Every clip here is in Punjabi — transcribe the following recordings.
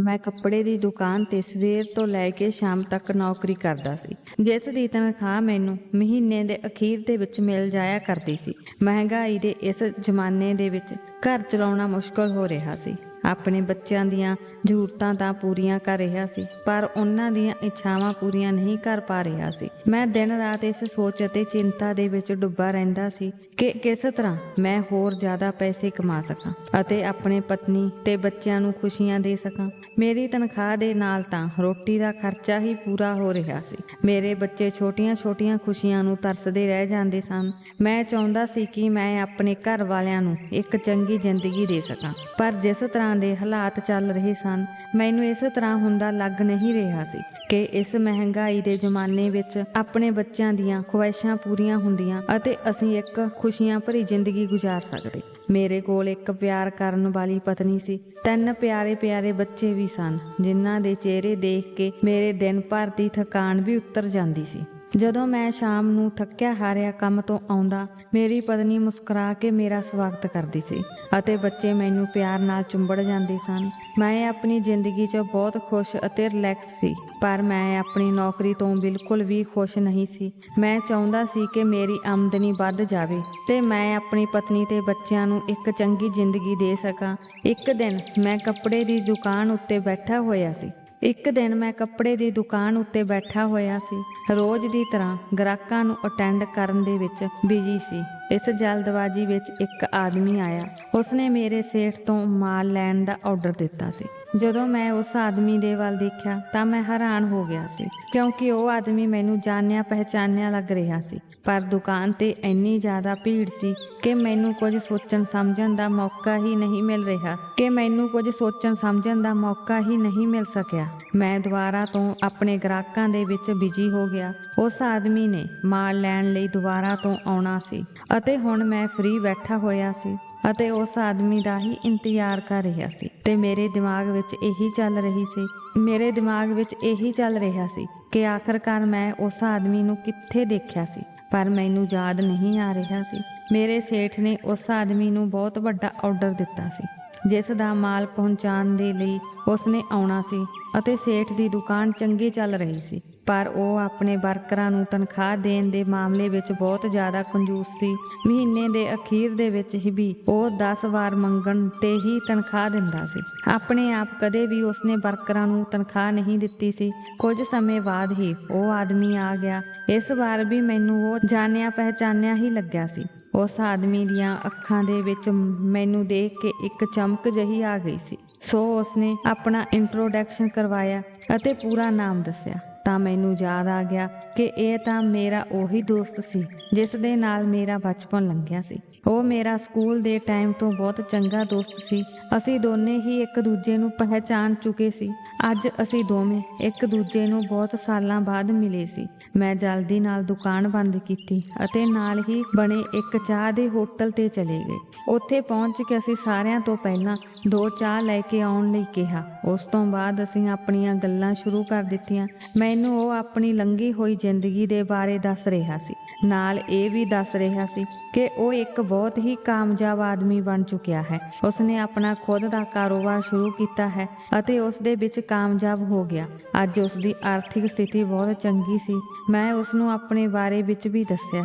ਮੈਂ ਕੱਪੜੇ ਦੀ ਦੁਕਾਨ ਤੇ ਸਵੇਰ ਤੋਂ ਲੈ ਕੇ ਸ਼ਾਮ ਤੱਕ ਨੌਕਰੀ ਕਰਦਾ ਸੀ। ਜਿਸ ਦੀ ਤਨਖਾਹ ਮੈਨੂੰ ਮਹੀਨੇ ਦੇ ਅਖੀਰ ਦੇ ਵਿੱਚ ਮਿਲ ਜਾਇਆ ਕਰਦੀ ਸੀ। ਮਹਿੰਗਾਈ ਦੇ ਇਸ ਜ਼ਮਾਨੇ ਦੇ ਵਿੱਚ ਘਰ ਚਲਾਉਣਾ ਮੁਸ਼ਕਲ ਹੋ ਰਿਹਾ ਸੀ। ਆਪਣੇ ਬੱਚਿਆਂ ਦੀਆਂ ਜ਼ਰੂਰਤਾਂ ਤਾਂ ਪੂਰੀਆਂ ਕਰ ਰਿਹਾ ਸੀ, ਪਰ ਉਹਨਾਂ ਦੀਆਂ ਇੱਛਾਵਾਂ ਪੂਰੀਆਂ ਨਹੀਂ ਕਰ ਪਾ ਰਿਹਾ ਸੀ। ਮੈਂ ਦਿਨ ਰਾਤ ਇਸ ਸੋਚ ਅਤੇ ਚਿੰਤਾ ਦੇ ਵਿੱਚ ਡੁੱਬਾ ਰਹਿੰਦਾ ਸੀ ਕਿ ਕਿਸ ਤਰ੍ਹਾਂ ਮੈਂ ਹੋਰ ਜ਼ਿਆਦਾ ਪੈਸੇ ਕਮਾ ਸਕਾਂ ਅਤੇ ਆਪਣੇ ਪਤਨੀ ਤੇ ਬੱਚਿਆਂ ਨੂੰ ਖੁਸ਼ੀਆਂ ਦੇ ਸਕਾਂ। ਮੇਰੀ ਤਨਖਾਹ ਦੇ ਨਾਲ ਤਾਂ ਰੋਟੀ ਦਾ ਖਰਚਾ ਹੀ ਪੂਰਾ ਹੋ ਰਿਹਾ ਸੀ। ਮੇਰੇ ਬੱਚੇ ਛੋਟੀਆਂ-ਛੋਟੀਆਂ ਖੁਸ਼ੀਆਂ ਨੂੰ ਤਰਸਦੇ ਰਹਿ ਜਾਂਦੇ ਸਨ। ਮੈਂ ਚਾਹੁੰਦਾ ਸੀ ਕਿ ਮੈਂ ਆਪਣੇ ਘਰ ਵਾਲਿਆਂ ਨੂੰ ਇੱਕ ਚੰਗੀ ਜ਼ਿੰਦਗੀ ਦੇ ਸਕਾਂ, ਪਰ ਜਿਸ ਤਰ੍ਹਾਂ ਦੇ ਹਾਲਾਤ ਚੱਲ ਰਹੇ ਸਨ। ਮੈਨੂੰ ਇਸ ਤਰ੍ਹਾਂ ਹੁੰਦਾ ਲੱਗ ਨਹੀਂ ਰਿਹਾ ਸੀ ਕਿ ਇਸ ਮਹਿੰਗਾਈ ਦੇ ਜ਼ਮਾਨੇ ਵਿੱਚ ਆਪਣੇ ਬੱਚਿਆਂ ਦੀਆਂ ਖੁਆਇਸ਼ਾਂ ਪੂਰੀਆਂ ਹੁੰਦੀਆਂ ਅਤੇ ਅਸੀਂ ਇੱਕ ਖੁਸ਼ੀਆਂ ਭਰੀ ਜ਼ਿੰਦਗੀ ਗੁਜ਼ਾਰ ਸਕਦੇ। ਮੇਰੇ ਕੋਲ ਇੱਕ ਪਿਆਰ ਕਰਨ ਵਾਲੀ ਪਤਨੀ ਸੀ। ਤਿੰਨ ਪਿਆਰੇ ਪਿਆਰੇ ਬੱਚੇ ਵੀ ਸਨ, ਜਿਨ੍ਹਾਂ ਦੇ ਚਿਹਰੇ ਦੇਖ ਕੇ ਮੇਰੇ ਦਿਨ ਭਰ ਦੀ ਥਕਾਨ ਵੀ ਉਤਰ ਜਾਂਦੀ ਸੀ। ਜਦੋਂ ਮੈਂ ਸ਼ਾਮ ਨੂੰ ਥੱਕਿਆ ਹਾਰਿਆ ਕੰਮ ਤੋਂ ਆਉਂਦਾ, ਮੇਰੀ ਪਤਨੀ ਮੁਸਕਰਾ ਕੇ ਮੇਰਾ ਸਵਾਗਤ ਕਰਦੀ ਸੀ ਅਤੇ ਬੱਚੇ ਮੈਨੂੰ ਪਿਆਰ ਨਾਲ ਚੁੰਬੜ ਜਾਂਦੇ ਸਨ। ਮੈਂ ਆਪਣੀ ਜ਼ਿੰਦਗੀ 'ਚ ਬਹੁਤ ਖੁਸ਼ ਅਤੇ ਰਿਲੈਕਸ ਸੀ, ਪਰ ਮੈਂ ਆਪਣੀ ਨੌਕਰੀ ਤੋਂ ਬਿਲਕੁਲ ਵੀ ਖੁਸ਼ ਨਹੀਂ ਸੀ। ਮੈਂ ਚਾਹੁੰਦਾ ਸੀ ਕਿ ਮੇਰੀ ਆਮਦਨੀ ਵੱਧ ਜਾਵੇ ਤੇ ਮੈਂ ਆਪਣੀ ਪਤਨੀ ਤੇ ਬੱਚਿਆਂ ਨੂੰ ਇੱਕ ਚੰਗੀ ਜ਼ਿੰਦਗੀ ਦੇ ਸਕਾਂ। ਇੱਕ ਦਿਨ ਮੈਂ ਕੱਪੜੇ ਦੀ ਦੁਕਾਨ ਉੱਤੇ ਬੈਠਾ ਹੋਇਆ ਸੀ। ਇੱਕ ਦਿਨ ਮੈਂ ਕੱਪੜੇ ਦੀ ਦੁਕਾਨ ਉੱਤੇ ਬੈਠਾ ਹੋਇਆ ਸੀ। ਰੋਜ਼ ਦੀ ਤਰ੍ਹਾਂ ਗ੍ਰਾਹਕਾਂ ਨੂੰ ਅਟੈਂਡ ਕਰਨ ਦੇ ਵਿੱਚ ਬਿਜ਼ੀ ਸੀ। ਇਸ ਜਲਦਬਾਜ਼ੀ ਵਿੱਚ ਇੱਕ ਆਦਮੀ ਆਇਆ। ਉਸਨੇ ਮੇਰੇ ਸੇਠ ਤੋਂ ਮਾਲ ਲੈਣ ਦਾ ਆਰਡਰ ਦਿੱਤਾ ਸੀ। ਜਦੋਂ ਮੈਂ ਉਸ ਆਦਮੀ ਦੇ ਵੱਲ ਦੇਖਿਆ ਤਾਂ ਮੈਂ ਹੈਰਾਨ ਹੋ ਗਿਆ ਸੀ, ਕਿਉਂਕਿ ਉਹ ਆਦਮੀ ਮੈਨੂੰ ਜਾਣਿਆ ਪਹਿਚਾਨਿਆ ਲੱਗ ਰਿਹਾ ਸੀ। ਪਰ ਦੁਕਾਨ ਤੇ ਇੰਨੀ ਜ਼ਿਆਦਾ ਭੀੜ ਸੀ ਕਿ ਮੈਨੂੰ ਕੁਝ ਸੋਚਣ ਸਮਝਣ ਦਾ ਮੌਕਾ ਹੀ ਨਹੀਂ ਮਿਲ ਰਿਹਾ, ਕਿ ਮੈਨੂੰ ਕੁਝ ਸੋਚਣ ਸਮਝਣ ਦਾ ਮੌਕਾ ਹੀ ਨਹੀਂ ਮਿਲ ਸਕਿਆ। ਮੈਂ ਦੁਬਾਰਾ ਤੋਂ ਆਪਣੇ ਗ੍ਰਾਹਕਾਂ ਦੇ ਵਿੱਚ ਬਿਜ਼ੀ ਹੋ ਗਿਆ। ਉਸ ਆਦਮੀ ਨੇ ਮਾਲ ਲੈਣ ਲਈ ਦੁਬਾਰਾ ਤੋਂ ਆਉਣਾ ਸੀ। ਅਤੇ ਹੁਣ ਮੈਂ ਫ੍ਰੀ ਬੈਠਾ ਹੋਇਆ ਸੀ ਅਤੇ ਉਸ ਆਦਮੀ ਦਾ ਹੀ ਇੰਤਜ਼ਾਰ ਕਰ ਰਿਹਾ ਸੀ ਤੇ ਮੇਰੇ ਦਿਮਾਗ ਵਿੱਚ ਇਹੀ ਚੱਲ ਰਹੀ ਸੀ, ਮੇਰੇ ਦਿਮਾਗ ਵਿੱਚ ਇਹੀ ਚੱਲ ਰਿਹਾ ਸੀ ਕਿ ਆਖਰਕਾਰ ਮੈਂ ਉਸ ਆਦਮੀ ਨੂੰ ਕਿੱਥੇ ਦੇਖਿਆ ਸੀ, ਪਰ ਮੈਨੂੰ ਯਾਦ ਨਹੀਂ ਆ ਰਿਹਾ ਸੀ। ਮੇਰੇ ਸੇਠ ਨੇ ਉਸ ਆਦਮੀ ਨੂੰ ਬਹੁਤ ਵੱਡਾ ਆਰਡਰ ਦਿੱਤਾ ਸੀ, ਜਿਸ ਦਾ ਮਾਲ ਪਹੁੰਚਾਉਣ ਦੇ ਲਈ ਉਸਨੇ ਆਉਣਾ ਸੀ ਅਤੇ ਸੇਠ ਦੀ ਦੁਕਾਨ ਚੰਗੀ ਚੱਲ ਰਹੀ ਸੀ। ਪਰ ਉਹ ਆਪਣੇ ਵਰਕਰਾਂ ਨੂੰ ਤਨਖਾਹ ਦੇਣ ਦੇ ਮਾਮਲੇ ਵਿੱਚ ਬਹੁਤ ਜ਼ਿਆਦਾ ਕੰਜੂਸ ਸੀ। ਮਹੀਨੇ ਦੇ ਅਖੀਰ ਦੇ ਵਿੱਚ ਹੀ ਵੀ ਉਹ 10 ਵਾਰ ਮੰਗਣ ਤੇ ਹੀ ਤਨਖਾਹ ਦਿੰਦਾ ਸੀ। ਆਪਣੇ ਆਪ ਕਦੇ ਵੀ ਉਸਨੇ ਵਰਕਰਾਂ ਨੂੰ ਤਨਖਾਹ ਨਹੀਂ ਦਿੱਤੀ ਸੀ। ਕੁਝ ਸਮੇਂ ਬਾਅਦ ਹੀ ਉਹ ਆਦਮੀ ਆ ਗਿਆ। ਇਸ ਵਾਰ ਵੀ ਮੈਨੂੰ ਉਹ ਜਾਣਿਆ ਪਹਿਚਾਨਿਆ ਹੀ ਲੱਗਿਆ ਸੀ। ਉਸ ਆਦਮੀ ਦੀਆਂ ਅੱਖਾਂ ਦੇ ਵਿੱਚ ਮੈਨੂੰ ਦੇਖ ਕੇ ਇੱਕ ਚਮਕ ਜਹੀ ਆ ਗਈ ਸੀ। ਸੋ ਉਸਨੇ ਆਪਣਾ ਇੰਟਰੋਡਕਸ਼ਨ ਕਰਵਾਇਆ ਅਤੇ ਪੂਰਾ ਨਾਮ ਦੱਸਿਆ। ਤਾਂ ਮੈਨੂੰ ਯਾਦ ਆ ਗਿਆ ਕਿ ਇਹ ਤਾਂ ਮੇਰਾ ਉਹੀ ਦੋਸਤ ਸੀ ਜਿਸ ਦੇ ਨਾਲ ਮੇਰਾ ਬਚਪਨ ਲੰਘਿਆ ਸੀ। ਉਹ ਮੇਰਾ ਸਕੂਲ ਦੇ ਟਾਈਮ ਤੋਂ ਬਹੁਤ ਚੰਗਾ ਦੋਸਤ ਸੀ। ਅਸੀਂ ਦੋਨੇ ਹੀ ਇੱਕ ਦੂਜੇ ਨੂੰ ਪਹਿਚਾਨ ਚੁੱਕੇ ਸੀ। ਅੱਜ ਅਸੀਂ ਦੋਵੇਂ ਇੱਕ ਦੂਜੇ ਨੂੰ ਬਹੁਤ ਸਾਲਾਂ ਬਾਅਦ ਮਿਲੇ ਸੀ। ਮੈਂ ਜਲਦੀ ਨਾਲ ਦੁਕਾਨ ਬੰਦ ਕੀਤੀ ਅਤੇ ਨਾਲ ਹੀ ਬਣੇ ਇੱਕ ਚਾਹ ਦੇ ਹੋਟਲ ਤੇ ਚਲੇ ਗਏ। ਉੱਥੇ ਪਹੁੰਚ ਕੇ ਅਸੀਂ ਸਾਰਿਆਂ ਤੋਂ ਪਹਿਲਾਂ ਦੋ ਚਾਹ ਲੈ ਕੇ ਆਉਣ ਲਈ ਕਿਹਾ। ਉਸ ਤੋਂ ਬਾਅਦ ਅਸੀਂ ਆਪਣੀਆਂ ਗੱਲਾਂ ਸ਼ੁਰੂ ਕਰ ਦਿੱਤੀਆਂ। ਮੈਨੂੰ ਉਹ ਆਪਣੀ ਲੰਘੀ ਹੋਈ ਜ਼ਿੰਦਗੀ ਦੇ ਬਾਰੇ ਦੱਸ ਰਿਹਾ ਸੀ। ਨਾਲ ਇਹ ਵੀ ਦੱਸ ਰਿਹਾ ਸੀ ਕਿ ਉਹ ਇੱਕ ਬਹੁਤ ਹੀ ਕਾਮਯਾਬ ਆਦਮੀ ਬਣ ਚੁੱਕਿਆ ਹੈ। ਉਸਨੇ ਆਪਣਾ ਖੁਦ ਦਾ ਕਾਰੋਬਾਰ ਸ਼ੁਰੂ ਕੀਤਾ ਹੈ ਅਤੇ ਉਸ ਦੇ ਵਿੱਚ ਕਾਮਯਾਬ ਹੋ ਗਿਆ। ਅੱਜ ਉਸ ਦੀ ਆਰਥਿਕ ਸਥਿਤੀ ਬਹੁਤ ਚੰਗੀ ਸੀ। ਮੈਂ ਉਸ ਨੂੰ ਆਪਣੇ ਬਾਰੇ ਵਿੱਚ ਵੀ ਦੱਸਿਆ